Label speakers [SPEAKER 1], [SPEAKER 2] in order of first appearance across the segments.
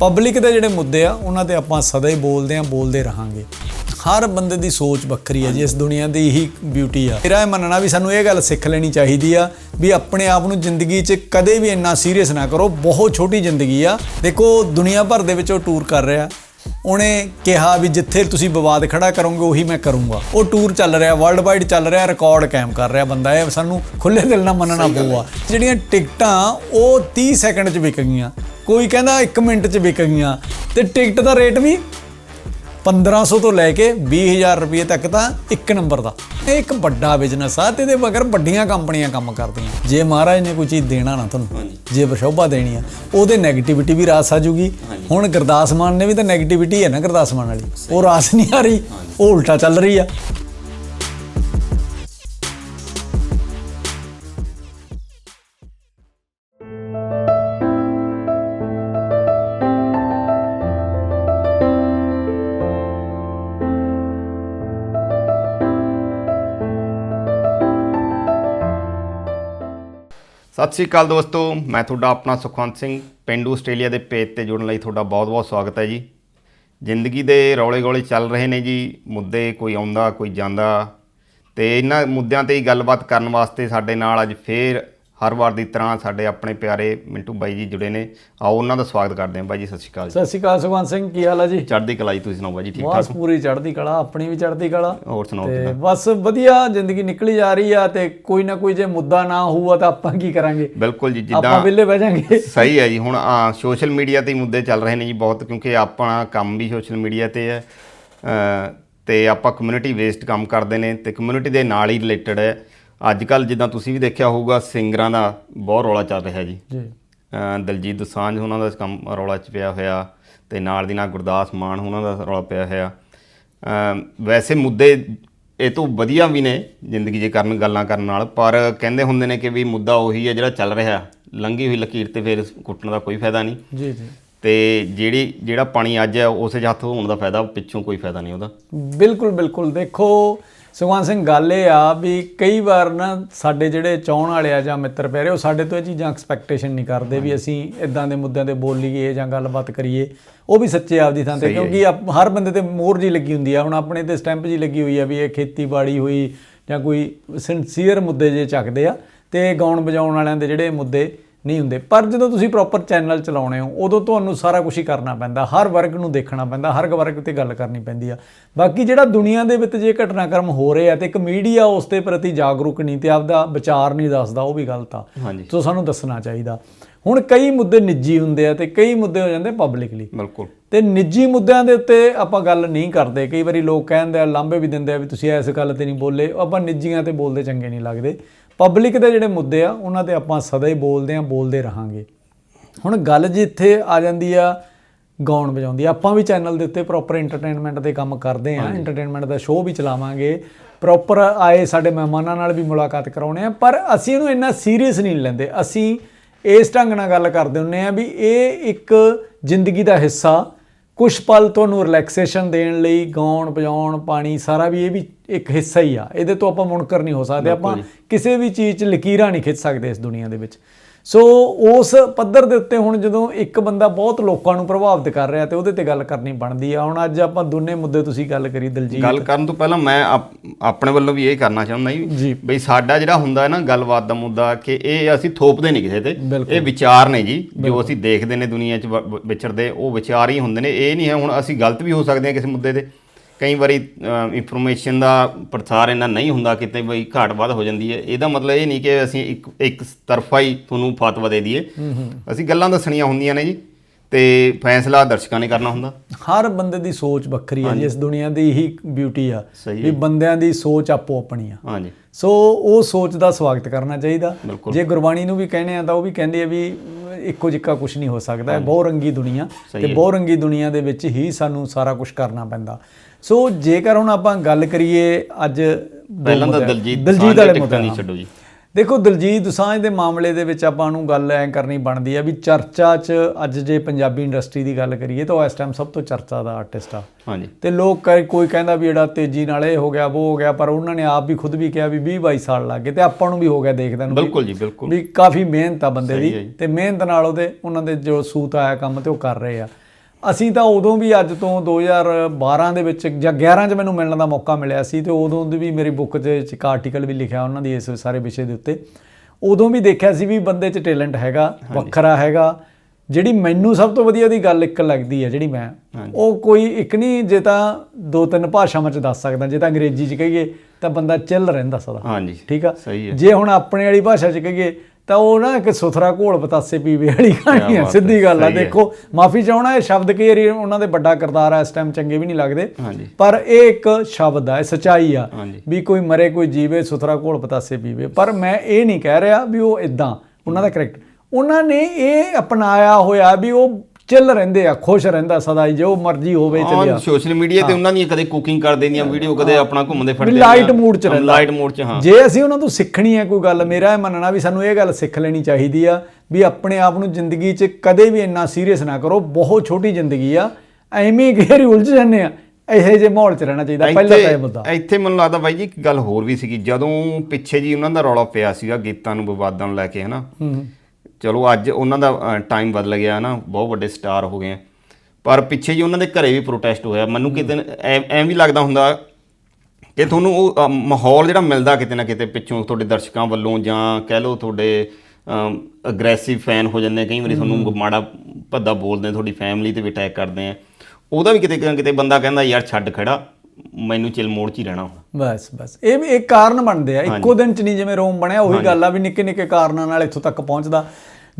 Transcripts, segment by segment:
[SPEAKER 1] Public ਦੇ ਜਿਹੜੇ ਮੁੱਦੇ ਆ ਉਹਨਾਂ ਤੇ ਆਪਾਂ ਸਦਾ ਹੀ ਬੋਲਦੇ ਆ ਬੋਲਦੇ ਰਹਾਂਗੇ। ਹਰ ਬੰਦੇ ਦੀ ਸੋਚ ਵੱਖਰੀ ਹੈ ਜੀ ਇਸ ਦੁਨੀਆ ਦੀ ਇਹੀ ਬਿਊਟੀ ਆ। ਮੇਰਾ ਇਹ ਮੰਨਣਾ ਵੀ ਸਾਨੂੰ ਇਹ ਗੱਲ ਸਿੱਖ ਲੈਣੀ ਚਾਹੀਦੀ ਆ ਵੀ ਆਪਣੇ ਆਪ ਨੂੰ ਜ਼ਿੰਦਗੀ 'ਚ ਕਦੇ ਵੀ ਇੰਨਾ ਸੀਰੀਅਸ ਨਾ ਕਰੋ ਬਹੁਤ ਛੋਟੀ ਜ਼ਿੰਦਗੀ ਆ। ਦੇਖੋ ਦੁਨੀਆ ਭਰ ਦੇ ਵਿੱਚ ਉਹ ਟੂਰ ਕਰ ਰਿਹਾ। ਉਹਨੇ ਕਿਹਾ ਵੀ ਜਿੱਥੇ ਤੁਸੀਂ ਵਿਵਾਦ ਖੜਾ ਕਰੋਗੇ ਉਹੀ ਮੈਂ ਕਰੂੰਗਾ। ਉਹ ਟੂਰ ਚੱਲ ਰਿਹਾ ਵਰਲਡ ਵਾਈਡ ਚੱਲ ਰਿਹਾ ਰਿਕਾਰਡ ਕਾਇਮ ਕਰ ਰਿਹਾ ਬੰਦਾ। ਇਹ ਸਾਨੂੰ ਖੁੱਲੇ ਦਿਲ ਨਾਲ ਮੰਨਣਾ ਪਊਗਾ। ਜਿਹੜੀਆਂ ਟਿਕਟਾਂ ਉਹ 30 ਸੈਕਿੰਡ 'ਚ ਵਿਕ ਗਈਆਂ। ਕੋਈ ਕਹਿੰਦਾ 1 ਮਿੰਟ 'ਚ ਵਿਕ ਗਈਆਂ। ਤੇ ਟਿਕਟ ਦਾ ਰੇਟ ਵੀ 1500 ਤੋਂ ਲੈ ਕੇ 20000 ਰੁਪਏ ਤੱਕ ਤਾਂ ਇੱਕ ਨੰਬਰ ਦਾ। ਇਹ ਇੱਕ ਵੱਡਾ ਬਿਜ਼ਨਸ ਆ ਤੇ ਇਹਦੇ ਮਗਰ ਵੱਡੀਆਂ ਕੰਪਨੀਆਂ ਕੰਮ ਕਰਦੀਆਂ। ਜੇ ਮਹਾਰਾਜ ਨੇ ਕੋਈ ਚੀਜ਼ ਦੇਣਾ ਨਾ ਤੁਹਾਨੂੰ ਜੇ ਬਸ਼ੋਭਾ ਦੇਣੀ ਆ ਉਹਦੇ 네ਗੇਟਿਵਿਟੀ ਵੀ ਰਾਸ ਆ ਜੂਗੀ। ਹੁਣ ਗੁਰਦਾਸ ਮਾਨ ਨੇ ਵੀ ਤਾਂ 네ਗੇਟਿਵਿਟੀ ਹੈ ਨਾ ਗੁਰਦਾਸ ਮਾਨ ਵਾਲੀ। ਉਹ ਰਾਸ ਨਹੀਂ ਆ ਰਹੀ ਉਹ ਉਲਟਾ ਚੱਲ ਰਹੀ ਆ।
[SPEAKER 2] ਸਤਿ ਸ਼੍ਰੀ ਅਕਾਲ ਦੋਸਤੋ, ਮੈਂ ਤੁਹਾਡਾ ਆਪਣਾ ਸੁਖਵੰਤ ਸਿੰਘ, ਪਿੰਡੂ ਆਸਟ੍ਰੇਲੀਆ ਦੇ ਪੇਜ ਤੇ ਜੁੜਨ ਲਈ ਤੁਹਾਡਾ ਬਹੁਤ-ਬਹੁਤ ਸਵਾਗਤ ਹੈ ਜੀ। ਜ਼ਿੰਦਗੀ ਦੇ ਰੌਲੇ-ਗੋਲੇ ਚੱਲ ਰਹੇ ਨੇ ਜੀ, ਮੁੱਦੇ ਕੋਈ ਆਉਂਦਾ, ਕੋਈ ਜਾਂਦਾ ਤੇ ਇਹਨਾਂ ਮੁੱਦਿਆਂ ਤੇ ਹੀ ਗੱਲਬਾਤ ਕਰਨ ਵਾਸਤੇ ਸਾਡੇ ਨਾਲ ਅੱਜ ਫੇਰ ਹਰ ਵਾਰ ਦੀ ਤਰ੍ਹਾਂ ਸਾਡੇ ਆਪਣੇ ਪਿਆਰੇ ਮਿੰਟੂ ਬਾਈ ਜੀ ਜੁੜੇ ਨੇ। ਆਓ ਉਹਨਾਂ ਦਾ ਸਵਾਗਤ ਕਰਦੇ ਹਾਂ ਬਾਈ ਜੀ ਸਤਿ ਸ਼੍ਰੀ ਅਕਾਲ ਜੀ।
[SPEAKER 1] ਸਤਿ ਸ਼੍ਰੀ ਅਕਾਲ ਸੁਖਵੰਤ ਸਿੰਘ ਕੀ ਹਾਲ ਆ ਜੀ?
[SPEAKER 2] ਚੜ੍ਹਦੀ ਕਲਾ ਜੀ ਤੁਸੀਂ ਸੁਣਾਓ ਬਾਈ ਜੀ ਠੀਕ
[SPEAKER 1] ਬਸ ਪੂਰੀ ਚੜ੍ਹਦੀ ਕਲਾ ਆਪਣੀ ਵੀ ਚੜ੍ਹਦੀ ਕਲਾ।
[SPEAKER 2] ਹੋਰ ਸੁਣਾਓ
[SPEAKER 1] ਤੇ ਬਸ ਵਧੀਆ ਜ਼ਿੰਦਗੀ ਨਿਕਲੀ ਜਾ ਰਹੀ ਆ ਤੇ ਕੋਈ ਨਾ ਕੋਈ ਜੇ ਮੁੱਦਾ ਨਾ ਹੋਊਗਾ ਤਾਂ ਆਪਾਂ ਕੀ ਕਰਾਂਗੇ?
[SPEAKER 2] ਬਿਲਕੁਲ ਜੀ
[SPEAKER 1] ਆਪਾਂ
[SPEAKER 2] ਜਿੱਦਾਂ
[SPEAKER 1] ਵਿਹਲੇ ਬਹਿ ਜਾਾਂਗੇ।
[SPEAKER 2] ਸਹੀ ਹੈ ਜੀ ਹੁਣ ਸੋਸ਼ਲ ਮੀਡੀਆ ਤੇ ਹੀ ਮੁੱਦੇ ਚੱਲ ਰਹੇ ਨੇ ਜੀ ਬਹੁਤ ਕਿਉਂਕਿ ਆਪਣਾ ਕੰਮ ਵੀ ਸੋਸ਼ਲ ਮੀਡੀਆ ਤੇ ਹੈ। ਤੇ ਆਪਾਂ ਕਮਿਊਨਿਟੀ ਵੇਸਟ ਕੰਮ ਕਰਦੇ ਨੇ ਤੇ ਕਮਿਊਨਿਟੀ ਦੇ ਨਾਲ ਹੀ ਰਿਲੇਟਡ ਹੈ। ਅੱਜ ਕੱਲ ਜਿੱਦਾਂ ਤੁਸੀਂ ਵੀ ਦੇਖਿਆ ਹੋਊਗਾ ਸਿੰਗਰਾਂ ਦਾ ਬਹੁਤ ਰੌਲਾ ਚੱਲ ਰਿਹਾ ਜੀ।
[SPEAKER 1] ਜੀ।
[SPEAKER 2] ਦਲਜੀਤ ਦੋਸਾਂਝ ਉਹਨਾਂ ਦਾ ਕੰਮ ਰੌਲਾ ਚ ਪਿਆ ਹੋਇਆ ਤੇ ਨਾਲ ਦੀ ਨਾਲ ਗੁਰਦਾਸ ਮਾਨ ਉਹਨਾਂ ਦਾ ਰੌਲਾ ਪਿਆ ਹੋਇਆ। ਵੈਸੇ ਮੁੱਦੇ ਇਹ ਤੋਂ ਵਧੀਆ ਵੀ ਨੇ ਜ਼ਿੰਦਗੀ 'ਚ ਕਰਨ ਗੱਲਾਂ ਕਰਨ ਨਾਲ ਪਰ ਕਹਿੰਦੇ ਹੁੰਦੇ ਨੇ ਕਿ ਵੀ ਮੁੱਦਾ ਉਹੀ ਹੈ ਜਿਹੜਾ ਚੱਲ ਰਿਹਾ। ਲੰਘੀ ਹੋਈ ਲਕੀਰ ਤੇ ਫਿਰ ਕੁੱਟਣ ਦਾ ਕੋਈ ਫਾਇਦਾ ਨਹੀਂ।
[SPEAKER 1] ਜੀ ਜੀ।
[SPEAKER 2] ਤੇ ਜਿਹੜੀ ਜਿਹੜਾ ਪਾਣੀ ਅੱਜ ਹੈ ਉਸੇ ਹੱਥ ਹੋਣ ਦਾ ਫਾਇਦਾ ਪਿੱਛੋਂ ਕੋਈ ਫਾਇਦਾ ਨਹੀਂ ਉਹਦਾ।
[SPEAKER 1] ਬਿਲਕੁਲ ਬਿਲਕੁਲ। ਦੇਖੋ ਸੁਖਵੰਤ ਸਿੰਘ ਗੱਲ ਇਹ ਆ ਵੀ ਕਈ ਵਾਰ ਨਾ ਸਾਡੇ ਜਿਹੜੇ ਚਾਹਣ ਵਾਲੇ ਆ ਜਾਂ ਮਿੱਤਰ ਪਿਆਰੇ ਉਹ ਸਾਡੇ ਤੋਂ ਇਹ ਚੀਜ਼ਾਂ ਐਕਸਪੈਕਟੇਸ਼ਨ ਨਹੀਂ ਕਰਦੇ ਵੀ ਅਸੀਂ ਇਦਾਂ ਦੇ ਮੁੱਦਿਆਂ ਤੇ ਬੋਲੀਏ ਜਾਂ ਗੱਲਬਾਤ ਕਰੀਏ। ਉਹ ਵੀ ਸੱਚੇ ਆਪਦੀ ਥਾਂ ਤੇ ਕਿਉਂਕਿ ਹਰ ਬੰਦੇ ਤੇ ਮੋਹਰ ਜੀ ਲੱਗੀ ਹੁੰਦੀ ਆ। ਹੁਣ ਆਪਣੇ ਤੇ ਸਟੈਂਪ ਜੀ ਲੱਗੀ ਹੋਈ ਆ ਵੀ ਇਹ ਖੇਤੀਬਾੜੀ ਹੋਈ ਜਾਂ ਕੋਈ ਸਿੰਸੀਅਰ ਮੁੱਦੇ ਜੇ ਚੱਕਦੇ ਆ ਤੇ ਗਾਉਣ ਵਜਾਉਣ ਵਾਲਿਆਂ ਦੇ ਜਿਹੜੇ ਮੁੱਦੇ ਨਹੀਂ ਹੁੰਦੇ। ਪਰ ਜਦੋਂ ਤੁਸੀਂ ਪ੍ਰੋਪਰ ਚੈਨਲ ਚਲਾਉਣੇ ਹੋ ਉਦੋਂ ਤੁਹਾਨੂੰ ਸਾਰਾ ਕੁਝ ਹੀ ਕਰਨਾ ਪੈਂਦਾ। ਹਰ ਵਰਗ ਨੂੰ ਦੇਖਣਾ ਪੈਂਦਾ ਹਰ ਵਰਗ ਤੇ ਗੱਲ ਕਰਨੀ ਪੈਂਦੀ ਆ। ਬਾਕੀ ਜਿਹੜਾ ਦੁਨੀਆ ਦੇ ਵਿੱਚ ਜੇ ਘਟਨਾਕ੍ਰਮ ਹੋ ਰਹੇ ਆ ਤੇ ਇੱਕ ਮੀਡੀਆ ਉਸ ਦੇ ਪ੍ਰਤੀ ਜਾਗਰੂਕ ਨਹੀਂ ਤੇ ਆਪਦਾ ਵਿਚਾਰ ਨਹੀਂ ਦੱਸਦਾ ਉਹ ਵੀ ਗਲਤ ਆ। ਸੋ ਸਾਨੂੰ ਦੱਸਣਾ ਚਾਹੀਦਾ। ਹੁਣ ਕਈ ਮੁੱਦੇ ਨਿੱਜੀ ਹੁੰਦੇ ਆ ਤੇ ਕਈ ਮੁੱਦੇ ਹੋ ਜਾਂਦੇ ਪਬਲਿਕਲੀ
[SPEAKER 2] ਬਿਲਕੁਲ।
[SPEAKER 1] ਤੇ ਨਿੱਜੀ ਮੁੱਦਿਆਂ ਦੇ ਉੱਤੇ ਆਪਾਂ ਗੱਲ ਨਹੀਂ ਕਰਦੇ। ਕਈ ਵਾਰੀ ਲੋਕ ਕਹਿੰਦੇ ਆ ਲਾਂਭੇ ਵੀ ਦਿੰਦੇ ਆ ਵੀ ਤੁਸੀਂ ਇਸ ਗੱਲ ਤੇ ਨਹੀਂ ਬੋਲੇ। ਆਪਾਂ ਨਿੱਜੀਆਂ ਤੇ ਬੋਲਦੇ ਚੰਗੇ ਨਹੀਂ ਲੱਗਦੇ। ਪਬਲਿਕ ਦੇ ਜਿਹੜੇ ਮੁੱਦੇ ਆ ਉਹਨਾਂ ਤੇ ਆਪਾਂ ਸਦਾ ਹੀ ਬੋਲਦੇ ਆ ਬੋਲਦੇ ਰਹਾਂਗੇ। ਹੁਣ ਗੱਲ ਜਿੱਥੇ ਆ ਜਾਂਦੀ ਆ ਗਾਉਣ ਵਜਾਉਂਦੀ। ਆਪਾਂ ਵੀ ਚੈਨਲ ਦੇ ਉੱਤੇ ਪ੍ਰੋਪਰ ਐਂਟਰਟੇਨਮੈਂਟ ਦੇ ਕੰਮ ਕਰਦੇ ਆ ਐਂਟਰਟੇਨਮੈਂਟ ਦਾ ਸ਼ੋਅ ਵੀ ਚਲਾਵਾਂਗੇ। ਪ੍ਰੋਪਰ ਆਏ ਸਾਡੇ ਮਹਿਮਾਨਾਂ ਨਾਲ ਵੀ ਮੁਲਾਕਾਤ ਕਰਾਉਣੇ ਆ। ਪਰ ਅਸੀਂ ਇਹਨੂੰ ਇੰਨਾ ਸੀਰੀਅਸ ਨਹੀਂ ਲੈਂਦੇ। ਅਸੀਂ ਇਸ ਢੰਗ ਨਾਲ ਗੱਲ ਕਰਦੇ ਹੁੰਨੇ ਆ ਵੀ ਇਹ ਇੱਕ ਜ਼ਿੰਦਗੀ ਦਾ ਹਿੱਸਾ ਕੁਝ ਪਲ ਤੁਹਾਨੂੰ ਰਿਲੈਕਸੇਸ਼ਨ ਦੇਣ ਲਈ ਗਾਉਣ ਵਜਾਉਣ ਪਾਣੀ ਸਾਰਾ ਵੀ ਇਹ ਵੀ ਇੱਕ ਹਿੱਸਾ ਹੀ ਆ। ਇਹਦੇ ਤੋਂ ਆਪਾਂ ਮੁਨਕਰ ਨਹੀਂ ਹੋ ਸਕਦੇ। ਆਪਾਂ ਕਿਸੇ ਵੀ ਚੀਜ਼ 'ਚ ਲਕੀਰਾਂ ਨਹੀਂ ਖਿੱਚ ਸਕਦੇ ਇਸ ਦੁਨੀਆ ਦੇ ਵਿੱਚ। ਸੋ ਉਸ ਪੱਧਰ ਦੇ ਉੱਤੇ ਹੁਣ ਜਦੋਂ ਇੱਕ ਬੰਦਾ ਬਹੁਤ ਲੋਕਾਂ ਨੂੰ ਪ੍ਰਭਾਵਿਤ ਕਰ ਰਿਹਾ ਤੇ ਉਹਦੇ ਤੇ ਗੱਲ ਕਰਨੀ ਬਣਦੀ ਆ ਹੁਣ ਅੱਜ ਆਪਾਂ ਦੋਨੇ ਮੁੱਦੇ ਤੁਸੀਂ ਗੱਲ ਕਰੀ ਦਲਜੀਤ
[SPEAKER 2] ਗੱਲ ਕਰਨ ਤੋਂ ਪਹਿਲਾਂ ਮੈਂ ਆਪ- ਆਪਣੇ ਵੱਲੋਂ ਵੀ ਇਹ ਕਰਨਾ ਚਾਹੁੰਦਾ
[SPEAKER 1] ਜੀ।
[SPEAKER 2] ਬਈ ਸਾਡਾ ਜਿਹੜਾ ਹੁੰਦਾ ਹੈ ਨਾ ਗੱਲਬਾਤ ਦਾ ਮੁੱਦਾ ਕਿ ਇਹ ਅਸੀਂ ਥੋਪਦੇ ਨਹੀਂ ਕਿਸੇ ਤੇ। ਇਹ ਵਿਚਾਰ ਨੇ ਜੀ ਜੋ ਅਸੀਂ ਦੇਖਦੇ ਨੇ ਦੁਨੀਆ 'ਚ ਵਿਚਰਦੇ ਉਹ ਵਿਚਾਰ ਹੀ ਹੁੰਦੇ ਨੇ ਇਹ ਨਹੀਂ ਹੈ ਹੁਣ ਅਸੀਂ ਗਲਤ ਵੀ ਹੋ ਸਕਦੇ ਹਾਂ ਕਿਸੇ ਮੁੱਦੇ ਤੇ ਕਈ ਵਾਰੀ ਇਨਫੋਰਮੇਸ਼ਨ ਦਾ ਪ੍ਰਸਾਰ ਇੰਨਾ ਨਹੀਂ ਹੁੰਦਾ ਕਿਤੇ ਬਈ ਘਾਟ ਵੱਧ ਹੋ ਜਾਂਦੀ ਹੈ। ਇਹਦਾ ਮਤਲਬ ਇਹ ਨਹੀਂ ਕਿ ਅਸੀਂ ਇੱਕ ਇੱਕ ਤਰਫਾ ਹੀ ਤੁਹਾਨੂੰ ਫਤਵਾ ਦੇ ਦਈਏ। ਅਸੀਂ ਗੱਲਾਂ ਦੱਸਣੀਆਂ ਹੁੰਦੀਆਂ ਨੇ ਜੀ ਤੇ ਫੈਸਲਾ ਦਰਸ਼ਕਾਂ ਨੇ ਕਰਨਾ ਹੁੰਦਾ।
[SPEAKER 1] ਹਰ ਬੰਦੇ ਦੀ ਸੋਚ ਵੱਖਰੀ ਹੈ ਇਸ ਦੁਨੀਆ ਦੀ ਇਹੀ ਬਿਊਟੀ ਆ ਵੀ ਬੰਦਿਆਂ ਦੀ ਸੋਚ ਆਪੋ ਆਪਣੀ ਆ।
[SPEAKER 2] ਹਾਂਜੀ।
[SPEAKER 1] ਸੋ ਉਹ ਸੋਚ ਦਾ ਸਵਾਗਤ ਕਰਨਾ ਚਾਹੀਦਾ। ਜੇ ਗੁਰਬਾਣੀ ਨੂੰ ਵੀ ਕਹਿੰਦੇ ਆ ਤਾਂ ਉਹ ਵੀ ਕਹਿੰਦੇ ਆ ਵੀ ਇੱਕੋ ਜਿੱਕਾ ਕੁਝ ਨਹੀਂ ਹੋ ਸਕਦਾ ਇਹ ਬਹੁਰੰਗੀ ਦੁਨੀਆ ਤੇ ਬਹੁਰੰਗੀ ਦੁਨੀਆ ਦੇ ਵਿੱਚ ਹੀ ਸਾਨੂੰ ਸਾਰਾ ਕੁਝ ਕਰਨਾ ਪੈਂਦਾ। ਸੋ ਜੇਕਰ ਹੁਣ ਆਪਾਂ ਗੱਲ ਕਰੀਏ ਅੱਜ
[SPEAKER 2] ਪਹਿਲਾਂ ਤਾਂ ਦਲਜੀਤ
[SPEAKER 1] ਦਲਜੀਤ ਵਾਲੇ ਮੁੱਦੇ
[SPEAKER 2] ਨਹੀਂ। ਛੱਡੋ ਜੀ।
[SPEAKER 1] ਦੇਖੋ ਦਲਜੀਤ ਦੋਸਾਂਝ ਦੇ ਮਾਮਲੇ ਦੇ ਵਿੱਚ ਆਪਾਂ ਨੂੰ ਗੱਲ ਐ ਕਰਨੀ ਬਣਦੀ ਆ ਵੀ ਚਰਚਾ 'ਚ ਅੱਜ ਜੇ ਪੰਜਾਬੀ ਇੰਡਸਟਰੀ ਦੀ ਗੱਲ ਕਰੀਏ ਤਾਂ ਉਹ ਇਸ ਟਾਈਮ ਸਭ ਤੋਂ ਚਰਚਾ ਦਾ ਆਰਟਿਸਟ ਆ।
[SPEAKER 2] ਹਾਂਜੀ।
[SPEAKER 1] ਤੇ ਲੋਕ ਕਈ- ਕਹਿੰਦਾ ਵੀ ਜਿਹੜਾ ਤੇਜ਼ੀ ਨਾਲ ਇਹ ਹੋ ਗਿਆ ਉਹ ਹੋ ਗਿਆ ਪਰ ਉਹਨਾਂ ਨੇ ਆਪ ਵੀ ਖੁਦ ਵੀ ਕਿਹਾ ਵੀ 20 22 ਸਾਲ ਲੱਗ ਗਏ ਤੇ ਆਪਾਂ ਨੂੰ ਵੀ ਹੋ ਗਿਆ ਦੇਖਦਿਆਂ ਨੂੰ
[SPEAKER 2] ਬਿਲਕੁਲ ਜੀ ਬਿਲਕੁਲ।
[SPEAKER 1] ਵੀ ਕਾਫੀ ਮਿਹਨਤ ਆ ਬੰਦੇ ਦੀ। ਤੇ ਮਿਹਨਤ ਨਾਲ ਉਹਦੇ ਉਹਨਾਂ ਦੇ ਜੋ ਸੂਤ ਆਇਆ ਕੰਮ ਤੇ ਉਹ ਕਰ ਰਹੇ ਆ। ਅਸੀਂ ਤਾਂ ਉਦੋਂ ਵੀ ਅੱਜ ਤੋਂ 2012 ਦੇ ਵਿੱਚ ਜਾਂ 11 ਚ ਮੈਨੂੰ ਮਿਲਣ ਦਾ ਮੌਕਾ ਮਿਲਿਆ ਸੀ ਤੇ ਉਦੋਂ ਦੀ ਵੀ ਮੇਰੀ ਬੁੱਕ 'ਚ ਇੱਕ ਆਰਟੀਕਲ ਵੀ ਲਿਖਿਆ ਉਹਨਾਂ ਦੀ ਇਸ ਸਾਰੇ ਵਿਸ਼ੇ ਦੇ ਉੱਤੇ। ਉਦੋਂ ਵੀ ਦੇਖਿਆ ਸੀ ਵੀ ਬੰਦੇ 'ਚ ਟੈਲੈਂਟ ਹੈਗਾ ਵੱਖਰਾ ਹੈਗਾ। ਜਿਹੜੀ ਮੈਨੂੰ ਸਭ ਤੋਂ ਵਧੀਆ ਦੀ ਗੱਲ ਇੱਕ ਲੱਗਦੀ ਹੈ ਜਿਹੜੀ ਮੈਂ ਉਹ ਕੋਈ ਇੱਕ ਨਹੀਂ ਜੇ ਤਾਂ ਦੋ ਤਿੰਨ ਭਾਸ਼ਾਵਾਂ 'ਚ ਦੱਸ ਸਕਦਾ ਜੇ ਤਾਂ ਅੰਗਰੇਜ਼ੀ 'ਚ ਕਹੀਏ ਤਾਂ ਬੰਦਾ ਚਿੱਲ ਰਹਿੰਦਾ ਸਦਾ।
[SPEAKER 2] ਹਾਂਜੀ।
[SPEAKER 1] ਠੀਕ ਆ? ਜੇ ਹੁਣ ਆਪਣੇ ਵਾਲੀ ਭਾਸ਼ਾ 'ਚ ਕਹੀਏ ਤਾਂ ਉਹ ਨਾ ਇੱਕ ਸੁਥਰਾ ਘੋਲ ਪਤਾਸੇ ਪੀਵੇ ਵਾਲੀ ਕਹਾਣੀ ਹੈ ਸਿੱਧੀ ਗੱਲ ਆ। ਦੇਖੋ ਮਾਫੀ ਚਾਹਣਾ ਇਹ ਸ਼ਬਦ ਕਈ ਵਾਰੀ ਉਹਨਾਂ ਦੇ ਵੱਡਾ ਕਿਰਦਾਰ ਆ ਇਸ ਟਾਈਮ ਚੰਗੇ ਵੀ ਨਹੀਂ ਲੱਗਦੇ। ਪਰ ਇਹ ਇੱਕ ਸ਼ਬਦ ਆ ਇਹ ਸਚਾਈ ਆ। ਵੀ ਕੋਈ ਮਰੇ ਕੋਈ ਜੀਵੇ ਸੁਥਰਾ ਘੋਲ ਪਤਾਸੇ ਪੀਵੇ। ਪਰ ਮੈਂ ਇਹ ਨਹੀਂ ਕਹਿ ਰਿਹਾ ਵੀ ਉਹ ਇਦਾਂ ਉਹਨਾਂ ਦਾ ਕਰੈਕਟਰ ਉਹਨਾਂ ਨੇ ਇਹ ਅਪਣਾਇਆ ਹੋਇਆ ਵੀ ਉਹ ਚਿੱਲ ਰਹਿੰਦੇ ਆ ਖੁਸ਼ ਰਹਿੰਦਾ ਸਦਾ ਹੀ ਜੋ ਮਰਜ਼ੀ ਹੋਵੇ ਚੱਲਿਆ
[SPEAKER 2] ਹਾਂ ਸੋਸ਼ਲ ਮੀਡੀਆ ਤੇ ਉਹਨਾਂ ਦੀਆਂ ਕਦੇ ਕੁਕਿੰਗ ਕਰਦੇ ਦੀਆਂ ਵੀਡੀਓ ਕਦੇ ਆਪਣਾ ਘੁੰਮਦੇ ਫਿਰਦੇ
[SPEAKER 1] ਲਾਈਟ ਮੂਡ ਚ ਰਹਿੰਦਾ।
[SPEAKER 2] ਲਾਈਟ ਮੂਡ ਚ ਹਾਂ।
[SPEAKER 1] ਜੇ ਅਸੀਂ ਉਹਨਾਂ ਤੋਂ ਸਿੱਖਣੀ ਹੈ ਕੋਈ ਗੱਲ ਮੇਰਾ ਇਹ ਮੰਨਣਾ ਵੀ ਸਾਨੂੰ ਇਹ ਗੱਲ ਸਿੱਖ ਲੈਣੀ ਚਾਹੀਦੀ ਆ ਵੀ ਆਪਣੇ ਆਪ ਨੂੰ ਜ਼ਿੰਦਗੀ 'ਚ ਕਦੇ ਵੀ ਇੰਨਾ ਸੀਰੀਅਸ ਨਾ ਕਰੋ ਬਹੁਤ ਛੋਟੀ ਜ਼ਿੰਦਗੀ ਆ ਐਵੇਂ ਘੇਰੀ ਉਲਝ ਜਾਂਦੇ ਆ ਇਹੋ ਜਿਹੇ ਮਾਹੌਲ 'ਚ ਰਹਿਣਾ ਚਾਹੀਦਾ ਪਹਿਲਾਂ ਤਾਂ ਇਹ ਮੁੱਦਾ
[SPEAKER 2] ਇੱਥੇ ਮੈਨੂੰ ਲੱਗਦਾ ਬਾਈ ਜੀ ਇੱਕ ਗੱਲ ਹੋਰ ਵੀ ਸੀਗੀ ਜਦੋਂ ਪਿੱਛੇ ਜੀ ਉਹਨਾਂ ਦਾ ਰੌਲਾ ਪਿਆ ਸੀਗਾ ਗੀਤਾਂ ਨੂੰ ਵਿਵਾਦਾਂ ਨੂੰ ਲੈ ਕੇ ਹਨਾ? ਚਲੋ ਅੱਜ ਉਹਨਾਂ ਦਾ ਟਾਈਮ ਬਦਲ ਗਿਆ ਨਾ ਬਹੁਤ ਵੱਡੇ ਸਟਾਰ ਹੋ ਗਏ ਆ। ਪਰ ਪਿੱਛੇ ਜੀ ਉਹਨਾਂ ਦੇ ਘਰੇ ਵੀ ਪ੍ਰੋਟੈਸਟ ਹੋਇਆ। ਮੈਨੂੰ ਕਿਤੇ ਐ ਵੀ ਲੱਗਦਾ ਹੁੰਦਾ ਕਿ ਤੁਹਾਨੂੰ ਉਹ ਮਾਹੌਲ ਜਿਹੜਾ ਮਿਲਦਾ ਕਿਤੇ ਨਾ ਕਿਤੇ ਪਿੱਛੋਂ ਤੁਹਾਡੇ ਦਰਸ਼ਕਾਂ ਵੱਲੋਂ ਜਾਂ ਕਹਿ ਲਓ ਤੁਹਾਡੇ ਅਗਰੈਸਿਵ ਫੈਨ ਹੋ ਜਾਂਦੇ ਕਈ ਵਾਰੀ ਤੁਹਾਨੂੰ ਮਾੜਾ ਭੱਦਾ ਬੋਲਦੇ ਤੁਹਾਡੀ ਫੈਮਿਲੀ ਤੇ ਵੀ ਅਟੈਕ ਕਰਦੇ ਆ। ਉਹਦਾ ਵੀ ਕਿਤੇ ਕਿਤੇ ਬੰਦਾ ਕਹਿੰਦਾ ਯਾਰ ਛੱਡ ਖੜਾ। ਮੈਨੂੰ ਚਿਲ ਮੋੜ 'ਚ ਹੀ ਰਹਿਣਾ ਹੁਣ
[SPEAKER 1] ਬਸ ਬਸ। ਇਹ ਵੀ ਇੱਕ ਕਾਰਨ ਬਣਦੇ ਆ। ਇੱਕੋ ਦਿਨ 'ਚ ਨਹੀਂ ਜਿਵੇਂ ਰੋਮ ਬਣਿਆ ਉਹੀ ਗੱਲ ਆ ਵੀ ਨਿੱਕੇ ਨਿੱਕੇ ਕਾਰਨਾਂ ਨਾਲ ਇੱਥੋਂ ਤੱਕ ਪਹੁੰਚਦਾ।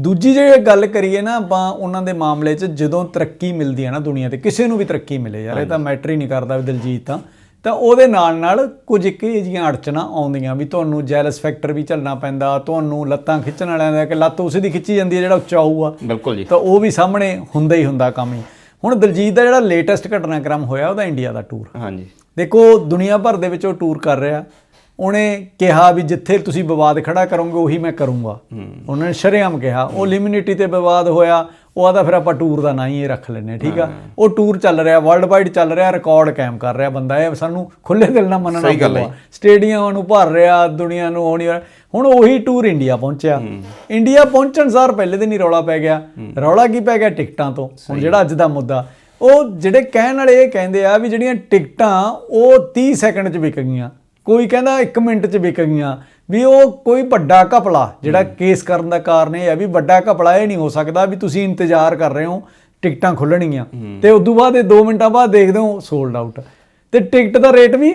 [SPEAKER 1] ਦੂਜੀ ਜੇ ਗੱਲ ਕਰੀਏ ਨਾ ਆਪਾਂ ਉਹਨਾਂ ਦੇ ਮਾਮਲੇ 'ਚ ਜਦੋਂ ਤਰੱਕੀ ਮਿਲਦੀ ਹੈ ਨਾ ਦੁਨੀਆ ਤੇ ਕਿਸੇ ਨੂੰ ਵੀ ਤਰੱਕੀ ਮਿਲੇ ਯਾਰ ਇਹ ਤਾਂ ਮੈਟਰ ਹੀ ਨਹੀਂ ਕਰਦਾ ਵੀ ਦਿਲਜੀਤ ਤਾਂ। ਤਾਂ ਉਹਦੇ ਨਾਲ ਨਾਲ ਕੁਝ ਇੱਕ ਇਹ ਜੀਆਂ ਅੜਚਣਾ ਆਉਂਦੀਆਂ ਵੀ ਤੁਹਾਨੂੰ ਜੈਲਸ ਫੈਕਟਰ ਵੀ ਝੱਲਣਾ ਪੈਂਦਾ ਤੁਹਾਨੂੰ ਲੱਤਾਂ ਖਿੱਚਣ ਵਾਲਿਆਂ ਦਾ ਕਿ ਲੱਤ ਉਸੇ ਦੀ ਖਿੱਚੀ ਜਾਂਦੀ ਹੈ ਜਿਹੜਾ ਉੱਚਾ ਹੋਊਗਾ।
[SPEAKER 2] ਬਿਲਕੁਲ ਜੀ।
[SPEAKER 1] ਤਾਂ ਉਹ ਵੀ ਸਾਹਮਣੇ ਹੁੰਦਾ ਹੀ ਹੁੰਦਾ ਕੰਮ ਹੀ। ਹੁਣ ਦਿਲਜੀਤ ਦਾ ਜਿਹੜਾ ਲੇਟੈਸਟ ਘਟਨਾਕ੍ਰਮ ਹੋਇਆ ਉਹਦਾ ਇੰਡੀਆ ਦਾ ਟੂਰ
[SPEAKER 2] ਹਾਂਜੀ।
[SPEAKER 1] ਦੇਖੋ ਦੁਨੀਆ ਭਰ ਦੇ ਵਿੱਚ ਉਹ ਟੂਰ ਕਰ ਰਿਹਾ। ਉਹਨੇ ਕਿਹਾ ਵੀ ਜਿੱਥੇ ਤੁਸੀਂ ਵਿਵਾਦ ਖੜਾ ਕਰੋਗੇ ਉਹੀ ਮੈਂ ਕਰੂੰਗਾ। ਉਹਨਾਂ ਨੇ ਸ਼ਰੇਆਮ ਕਿਹਾ। ਉਹ ਲਿਮਿਨਿਟੀ ਤੇ ਵਿਵਾਦ ਹੋਇਆ ਉਹ ਆਦਾ ਫਿਰ ਆਪਾਂ ਟੂਰ ਦਾ ਨਾਂ ਹੀ ਇਹ ਰੱਖ ਲੈਨੇ ਠੀਕ ਆ? ਉਹ ਟੂਰ ਚੱਲ ਰਿਹਾ ਵਰਲਡ ਵਾਈਡ ਚੱਲ ਰਿਹਾ ਰਿਕਾਰਡ ਕਾਇਮ ਕਰ ਰਿਹਾ ਬੰਦਾ। ਇਹ ਸਾਨੂੰ ਖੁੱਲੇ ਦਿਲ ਨਾਲ ਮੰਨਣਾ
[SPEAKER 2] ਸਹੀ ਗੱਲ ਹੈ।
[SPEAKER 1] ਪਊਗਾ ਸਟੇਡੀਅਮਾਂ ਨੂੰ ਭਰ ਰਿਹਾ ਦੁਨੀਆ ਨੂੰ ਆਉਣੀ ਹੁਣ ਉਹੀ ਟੂਰ ਇੰਡੀਆ ਪਹੁੰਚਿਆ। ਇੰਡੀਆ ਪਹੁੰਚਣ ਸਾਰ ਪਹਿਲੇ ਦਿਨ ਹੀ ਰੌਲਾ ਪੈ ਗਿਆ। ਰੌਲਾ ਕੀ ਪੈ ਗਿਆ? ਟਿਕਟਾਂ ਤੋਂ। ਹੁਣ ਜਿਹੜਾ ਅੱਜ ਦਾ ਮੁੱਦਾ ਉਹ ਜਿਹੜੇ ਕਹਿਣ ਵਾਲੇ ਇਹ ਕਹਿੰਦੇ ਆ ਵੀ ਜਿਹੜੀਆਂ ਟਿਕਟਾਂ ਉਹ 30 ਸੈਕਿੰਡ 'ਚ ਵਿਕ ਗਈਆਂ। ਕੋਈ ਕਹਿੰਦਾ 1 ਮਿੰਟ 'ਚ ਵਿਕ ਗਈਆਂ। ਵੀ ਉਹ ਕੋਈ ਵੱਡਾ ਘਪਲਾ ਜਿਹੜਾ ਕੇਸ ਕਰਨ ਦਾ ਕਾਰਨ ਇਹ ਹੈ ਵੀ ਵੱਡਾ ਘਪਲਾ ਇਹ ਨਹੀਂ ਹੋ ਸਕਦਾ ਵੀ ਤੁਸੀਂ ਇੰਤਜ਼ਾਰ ਕਰ ਰਹੇ ਹੋ ਟਿਕਟਾਂ ਖੁੱਲਣਗੀਆਂ ਤੇ ਉਸ ਤੋਂ ਬਾਅਦ ਇਹ 2 ਮਿੰਟਾਂ ਬਾਅਦ ਦੇਖਦੇ ਹੋ ਸੋਲਡ ਆਊਟ ਤੇ ਟਿਕਟ ਦਾ ਰੇਟ ਵੀ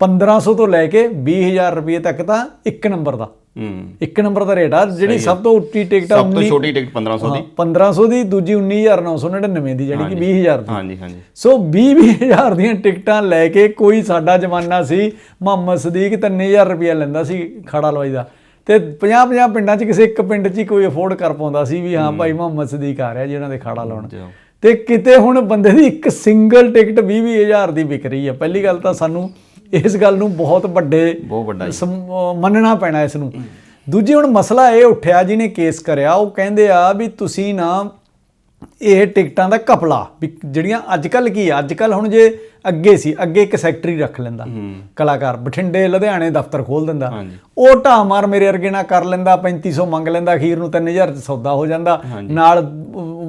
[SPEAKER 1] 1500 ਤੋਂ ਲੈ ਕੇ 20000 ਰੁਪਏ ਤੱਕ ਤਾਂ ਇੱਕ ਨੰਬਰ ਦਾ।
[SPEAKER 2] ਹੂੰ।
[SPEAKER 1] ਇੱਕ ਨੰਬਰ ਦਾ ਰੇਟ ਆ ਜਿਹੜੀ ਸਭ ਤੋਂ ਉੱਚੀ ਟਿਕਟ ਆ
[SPEAKER 2] ਸਭ ਤੋਂ
[SPEAKER 1] 19
[SPEAKER 2] ਛੋਟੀ ਟਿਕਟ 1500 ਦੀ।
[SPEAKER 1] ਹਾਂ, 1500 ਦੀ ਦੂਜੀ 19999 ਦੀ ਜਿਹੜੀ ਕਿ 20000 ਦੀ।
[SPEAKER 2] ਹਾਂਜੀ ਹਾਂਜੀ।
[SPEAKER 1] ਸੋ 20-20000 ਦੀਆਂ ਟਿਕਟਾਂ ਲੈ ਕੇ ਕੋਈ ਸਾਡਾ ਜਮਾਨਾ ਸੀ ਮੁਹੰਮਦ ਸਦੀਕ 3000 ਰੁਪਏ ਲੈਂਦਾ ਸੀ ਖੜਾ ਲਵਾਈ ਦਾ। ਤੇ 50-50 ਪਿੰਡਾਂ 'ਚ ਕਿਸੇ ਇੱਕ ਪਿੰਡ 'ਚ ਹੀ ਕੋਈ ਅਫੋਰਡ ਕਰ ਪਾਉਂਦਾ ਸੀ ਵੀ ਹਾਂ ਭਾਈ ਮੁਹੰਮਦ ਸਦੀਕ ਆ ਰਿਹਾ ਜੀ ਉਹਨਾਂ ਦੇ ਖੜਾ ਲਾਉਣ। ਤੇ ਕਿਤੇ ਹੁਣ ਬੰਦੇ ਦੀ ਇੱਕ ਸਿੰਗਲ ਟਿਕਟ 20-20000 ਦੀ ਵਿਕ ਰਹੀ ਹੈ। ਪਹਿਲੀ ਗੱਲ ਤਾਂ ਸਾਨੂੰ ਇਸ ਗੱਲ ਨੂੰ ਬਹੁਤ ਵੱਡੇ
[SPEAKER 2] ਬਹੁਤ ਵੱਡਾ
[SPEAKER 1] ਮੰਨਣਾ ਪੈਣਾ ਇਸ ਨੂੰ। ਦੂਜੀ ਹੁਣ ਮਸਲਾ ਇਹ ਉੱਠਿਆ ਜਿਹਨੇ ਕੇਸ ਕਰਿਆ ਉਹ ਕਹਿੰਦੇ ਆ ਵੀ ਤੁਸੀਂ ਨਾ ਇਹ ਟਿਕਟਾਂ ਦਾ ਕਪਲਾ ਵੀ ਜਿਹੜੀਆਂ ਅੱਜ ਕੱਲ ਕੀ ਆ ਅੱਜ ਕੱਲ ਹੁਣ ਜੇ ਅੱਗੇ ਸੀ ਅੱਗੇ ਇੱਕ ਸੈਕਟਰੀ ਰੱਖ ਲੈਂਦਾ। ਕਲਾਕਾਰ ਬਠਿੰਡੇ ਲੁਧਿਆਣੇ ਦਫ਼ਤਰ ਖੋਲ ਦਿੰਦਾ। ਉਹ ਢਾਹ ਮਾਰ ਮੇਰੇ ਵਰਗੇ ਨਾਲ ਕਰ ਲੈਂਦਾ 3500 ਮੰਗ ਲੈਂਦਾ ਅਖੀਰ ਨੂੰ 3000 ਚ ਸੌਦਾ ਹੋ ਜਾਂਦਾ। ਨਾਲ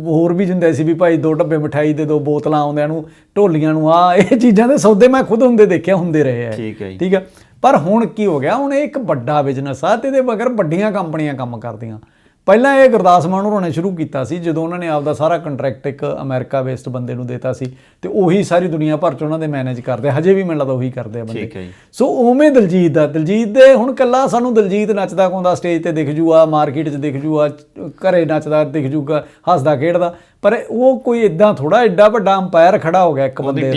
[SPEAKER 1] ਹੋਰ ਵੀ ਹੁੰਦੇ ਸੀ ਵੀ ਭਾਈ ਦੋ ਡੱਬੇ ਮਠਾਈ ਦੇ ਦੋ ਬੋਤਲਾਂ ਆਉਂਦਿਆਂ ਨੂੰ ਢੋਲੀਆਂ ਨੂੰ ਆ ਇਹ ਚੀਜ਼ਾਂ ਦੇ ਸੌਦੇ ਮੈਂ ਖੁਦ ਹੁੰਦੇ ਦੇਖਿਆ ਹੁੰਦੇ ਰਹੇ ਆ
[SPEAKER 2] ਠੀਕ ਹੈ
[SPEAKER 1] ਪਰ ਹੁਣ ਕੀ ਹੋ ਗਿਆ? ਹੁਣ ਇਹ ਇੱਕ ਵੱਡਾ ਬਿਜ਼ਨਸ ਆ ਤੇ ਇਹਦੇ ਮਗਰ ਵੱਡੀਆਂ ਕੰਪਨੀਆਂ ਕੰਮ ਕਰਦੀਆਂ। ਪਹਿਲਾਂ ਇਹ ਗੁਰਦਾਸ ਮਾਨ ਹੋਰਾਂ ਨੇ ਸ਼ੁਰੂ ਕੀਤਾ ਸੀ ਜਦੋਂ ਉਹਨਾਂ ਨੇ ਆਪਦਾ ਸਾਰਾ ਕੰਟਰੈਕਟ ਇੱਕ ਅਮਰੀਕਾ ਬੇਸਡ ਬੰਦੇ ਨੂੰ ਦਿੱਤਾ ਸੀ ਤੇ ਉਹੀ ਸਾਰੀ ਦੁਨੀਆ ਭਰ ਚ ਉਹਨਾਂ ਦੇ ਮੈਨੇਜ ਕਰਦੇ। ਹਜੇ ਵੀ ਮੈਨੂੰ ਲੱਗਦਾ ਉਹੀ ਕਰਦੇ ਆ ਬੰਦੇ। ਸੋ ਉਵੇਂ ਦਲਜੀਤ ਦਾ ਦਲਜੀਤ ਦੇ ਹੁਣ ਕੱਲਾ ਸਾਨੂੰ ਦਲਜੀਤ ਨੱਚਦਾ ਗਾਉਂਦਾ ਸਟੇਜ ਤੇ ਦਿਖ ਜੂਗਾ ਮਾਰਕੀਟ 'ਚ ਦਿਖ ਜੂਗਾ ਘਰੇ ਨੱਚਦਾ ਦਿਖ ਜੂਗਾ ਹੱਸਦਾ ਖੇਡਦਾ ਪਰ ਉਹ ਕੋਈ ਇਦਾਂ ਥੋੜਾ ਐਡਾ ਵੱਡਾ ਅੰਪਾਇਰ ਖੜਾ ਹੋ ਗਿਆ ਇੱਕ ਬੰਦੇ ਦਾ।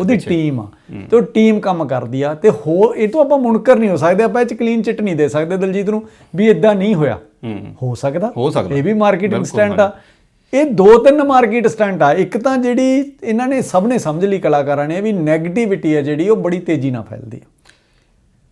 [SPEAKER 1] ਉਹਦੀ ਟੀਮ ਆ। ਤੇ ਉਹ ਟੀਮ ਕੰਮ ਕਰਦੀ ਆ ਤੇ ਹੋ ਇਹ ਤੋਂ ਆਪਾਂ ਮੁਨਕਰ ਨਹੀਂ ਹੋ ਸਕਦੇ ਆਪਾਂ ਇਹ ਚ ਕਲੀਨ ਚਿੱਟ ਨਹੀਂ ਦੇ ਸਕਦੇ ਦਲਜੀਤ ਨੂੰ ਵੀ ਇਦਾਂ ਨਹੀਂ ਹੋਇਆ।
[SPEAKER 2] ਹੂੰ।
[SPEAKER 1] ਹੋ ਸਕਦਾ।
[SPEAKER 2] ਹੋ ਸਕਦਾ।
[SPEAKER 1] ਇਹ ਵੀ ਮਾਰਕੀਟਿੰਗ ਸਟੈਂਟ ਆ। ਇਹ ਦੋ ਤਿੰਨ ਮਾਰਕੀਟ ਸਟੈਂਟ ਆ। ਇੱਕ ਤਾਂ ਜਿਹੜੀ ਇਹਨਾਂ ਨੇ ਸਭ ਨੇ ਸਮਝ ਲਈ ਕਲਾਕਾਰਾਂ ਨੇ ਵੀ 네ਗੇਟਿਵਿਟੀ ਆ ਜਿਹੜੀ ਉਹ ਬੜੀ ਤੇਜ਼ੀ ਨਾਲ ਫੈਲਦੀ ਆ।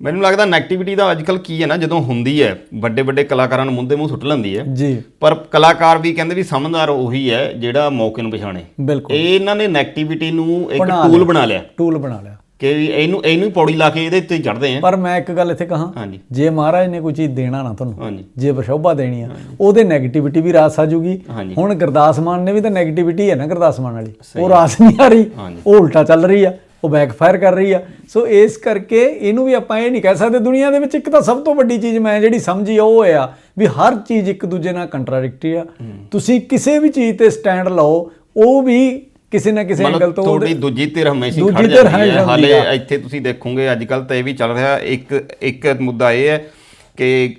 [SPEAKER 2] ਮੈਨੂੰ ਲੱਗਦਾ ਨੈਗੇਟਿਵਿਟੀ ਦਾ ਅੱਜਕੱਲ ਕੀ ਹੈ ਨਾ ਜਦੋਂ ਹੁੰਦੀ ਹੈ ਵੱਡੇ ਵੱਡੇ ਕਲਾਕਾਰਾਂ ਨੂੰ ਮੁੰਦੇ ਮੂੰਹ ਸੁੱਟ ਲੈਂਦੀ ਹੈ
[SPEAKER 1] ਜੀ।
[SPEAKER 2] ਪਰ ਕਲਾਕਾਰ ਵੀ ਕਹਿੰਦੇ ਵੀ ਸਮਝਦਾਰ ਉਹੀ ਹੈ ਜਿਹੜਾ ਮੌਕੇ ਨੂੰ ਪਛਾਣੇ।
[SPEAKER 1] ਬਿਲਕੁਲ।
[SPEAKER 2] ਇਹ ਇਹਨਾਂ ਨੇ ਨੈਗੇਟਿਵਿਟੀ ਨੂੰ ਇੱਕ ਟੂਲ ਬਣਾ ਲਿਆ।
[SPEAKER 1] ਟੂਲ ਬਣਾ ਲਿਆ।
[SPEAKER 2] ਕਿ ਇਹਨੂੰ ਇਹਨੂੰ ਹੀ ਪੌੜੀ ਲਾ ਕੇ ਇਹਦੇ ਉੱਤੇ ਚੜਦੇ ਆ।
[SPEAKER 1] ਪਰ ਮੈਂ ਇੱਕ ਗੱਲ ਇੱਥੇ ਕਹਾਂ
[SPEAKER 2] ਹਾਂਜੀ।
[SPEAKER 1] ਜੇ ਮਹਾਰਾਜ ਨੇ ਕੋਈ ਚੀਜ਼ ਦੇਣਾ ਨਾ ਤੁਹਾਨੂੰ
[SPEAKER 2] ਹਾਂਜੀ।
[SPEAKER 1] ਜੇ ਬਸ਼ੋਭਾ ਦੇਣੀ ਆ ਉਹਦੇ 네ਗੇਟਿਵਿਟੀ ਵੀ ਰਾਸ ਆ ਜੂਗੀ।
[SPEAKER 2] ਹਾਂਜੀ।
[SPEAKER 1] ਹੁਣ ਗੁਰਦਾਸ ਮਾਨ ਨੇ ਵੀ ਤਾਂ 네ਗੇਟਿਵਿਟੀ ਹੈ ਨਾ ਗੁਰਦਾਸ ਮਾਨ ਵਾਲੀ। ਉਹ ਰਾਸ ਨਹੀਂ ਆ ਰਹੀ
[SPEAKER 2] ਹਾਂਜੀ।
[SPEAKER 1] ਉਹ ਉਲਟਾ ਚੱਲ ਰਹੀ ਆ ਉਹ ਬੈਕਫਾਇਰ ਕਰ ਰਹੀ ਆ। ਸੋ ਇਸ ਕਰਕੇ ਇਹਨੂੰ ਵੀ ਆਪਾਂ ਇਹ ਨਹੀਂ ਕਹਿ ਸਕਦੇ ਦੁਨੀਆ ਦੇ ਵਿੱਚ ਇੱਕ ਤਾਂ ਸਭ ਤੋਂ ਵੱਡੀ ਚੀਜ਼ ਮੈਂ ਜਿਹੜੀ ਸਮਝੀ ਆ ਉਹ ਆ ਵੀ ਹਰ ਚੀਜ਼ ਇੱਕ ਦੂਜੇ ਨਾਲ ਕੰਟਰਾਡਿਕਟਰੀ ਆ। ਤੁਸੀਂ ਕਿਸੇ ਵੀ ਚੀਜ਼ ਤੇ ਸਟੈਂਡ ਲਓ ਉਹ ਵੀ ਕਿਸੇ ਨਾ ਕਿਸੇ ਐਂਗਲ ਤੋਂ
[SPEAKER 2] ਤੁਹਾਡੀ ਦੂਜੀ ਧਿਰ ਹਮੇਸ਼ਾ ਖੜ ਜਾਂਦੀ ਹੈ। ਹਾਲੇ। ਇੱਥੇ ਤੁਸੀਂ ਦੇਖੋਗੇ ਅੱਜ ਕੱਲ ਤਾਂ ਇਹ ਵੀ ਚੱਲ ਰਿਹਾ। ਇੱਕ ਇੱਕ ਮੁੱਦਾ ਇਹ ਹੈ ਕਿ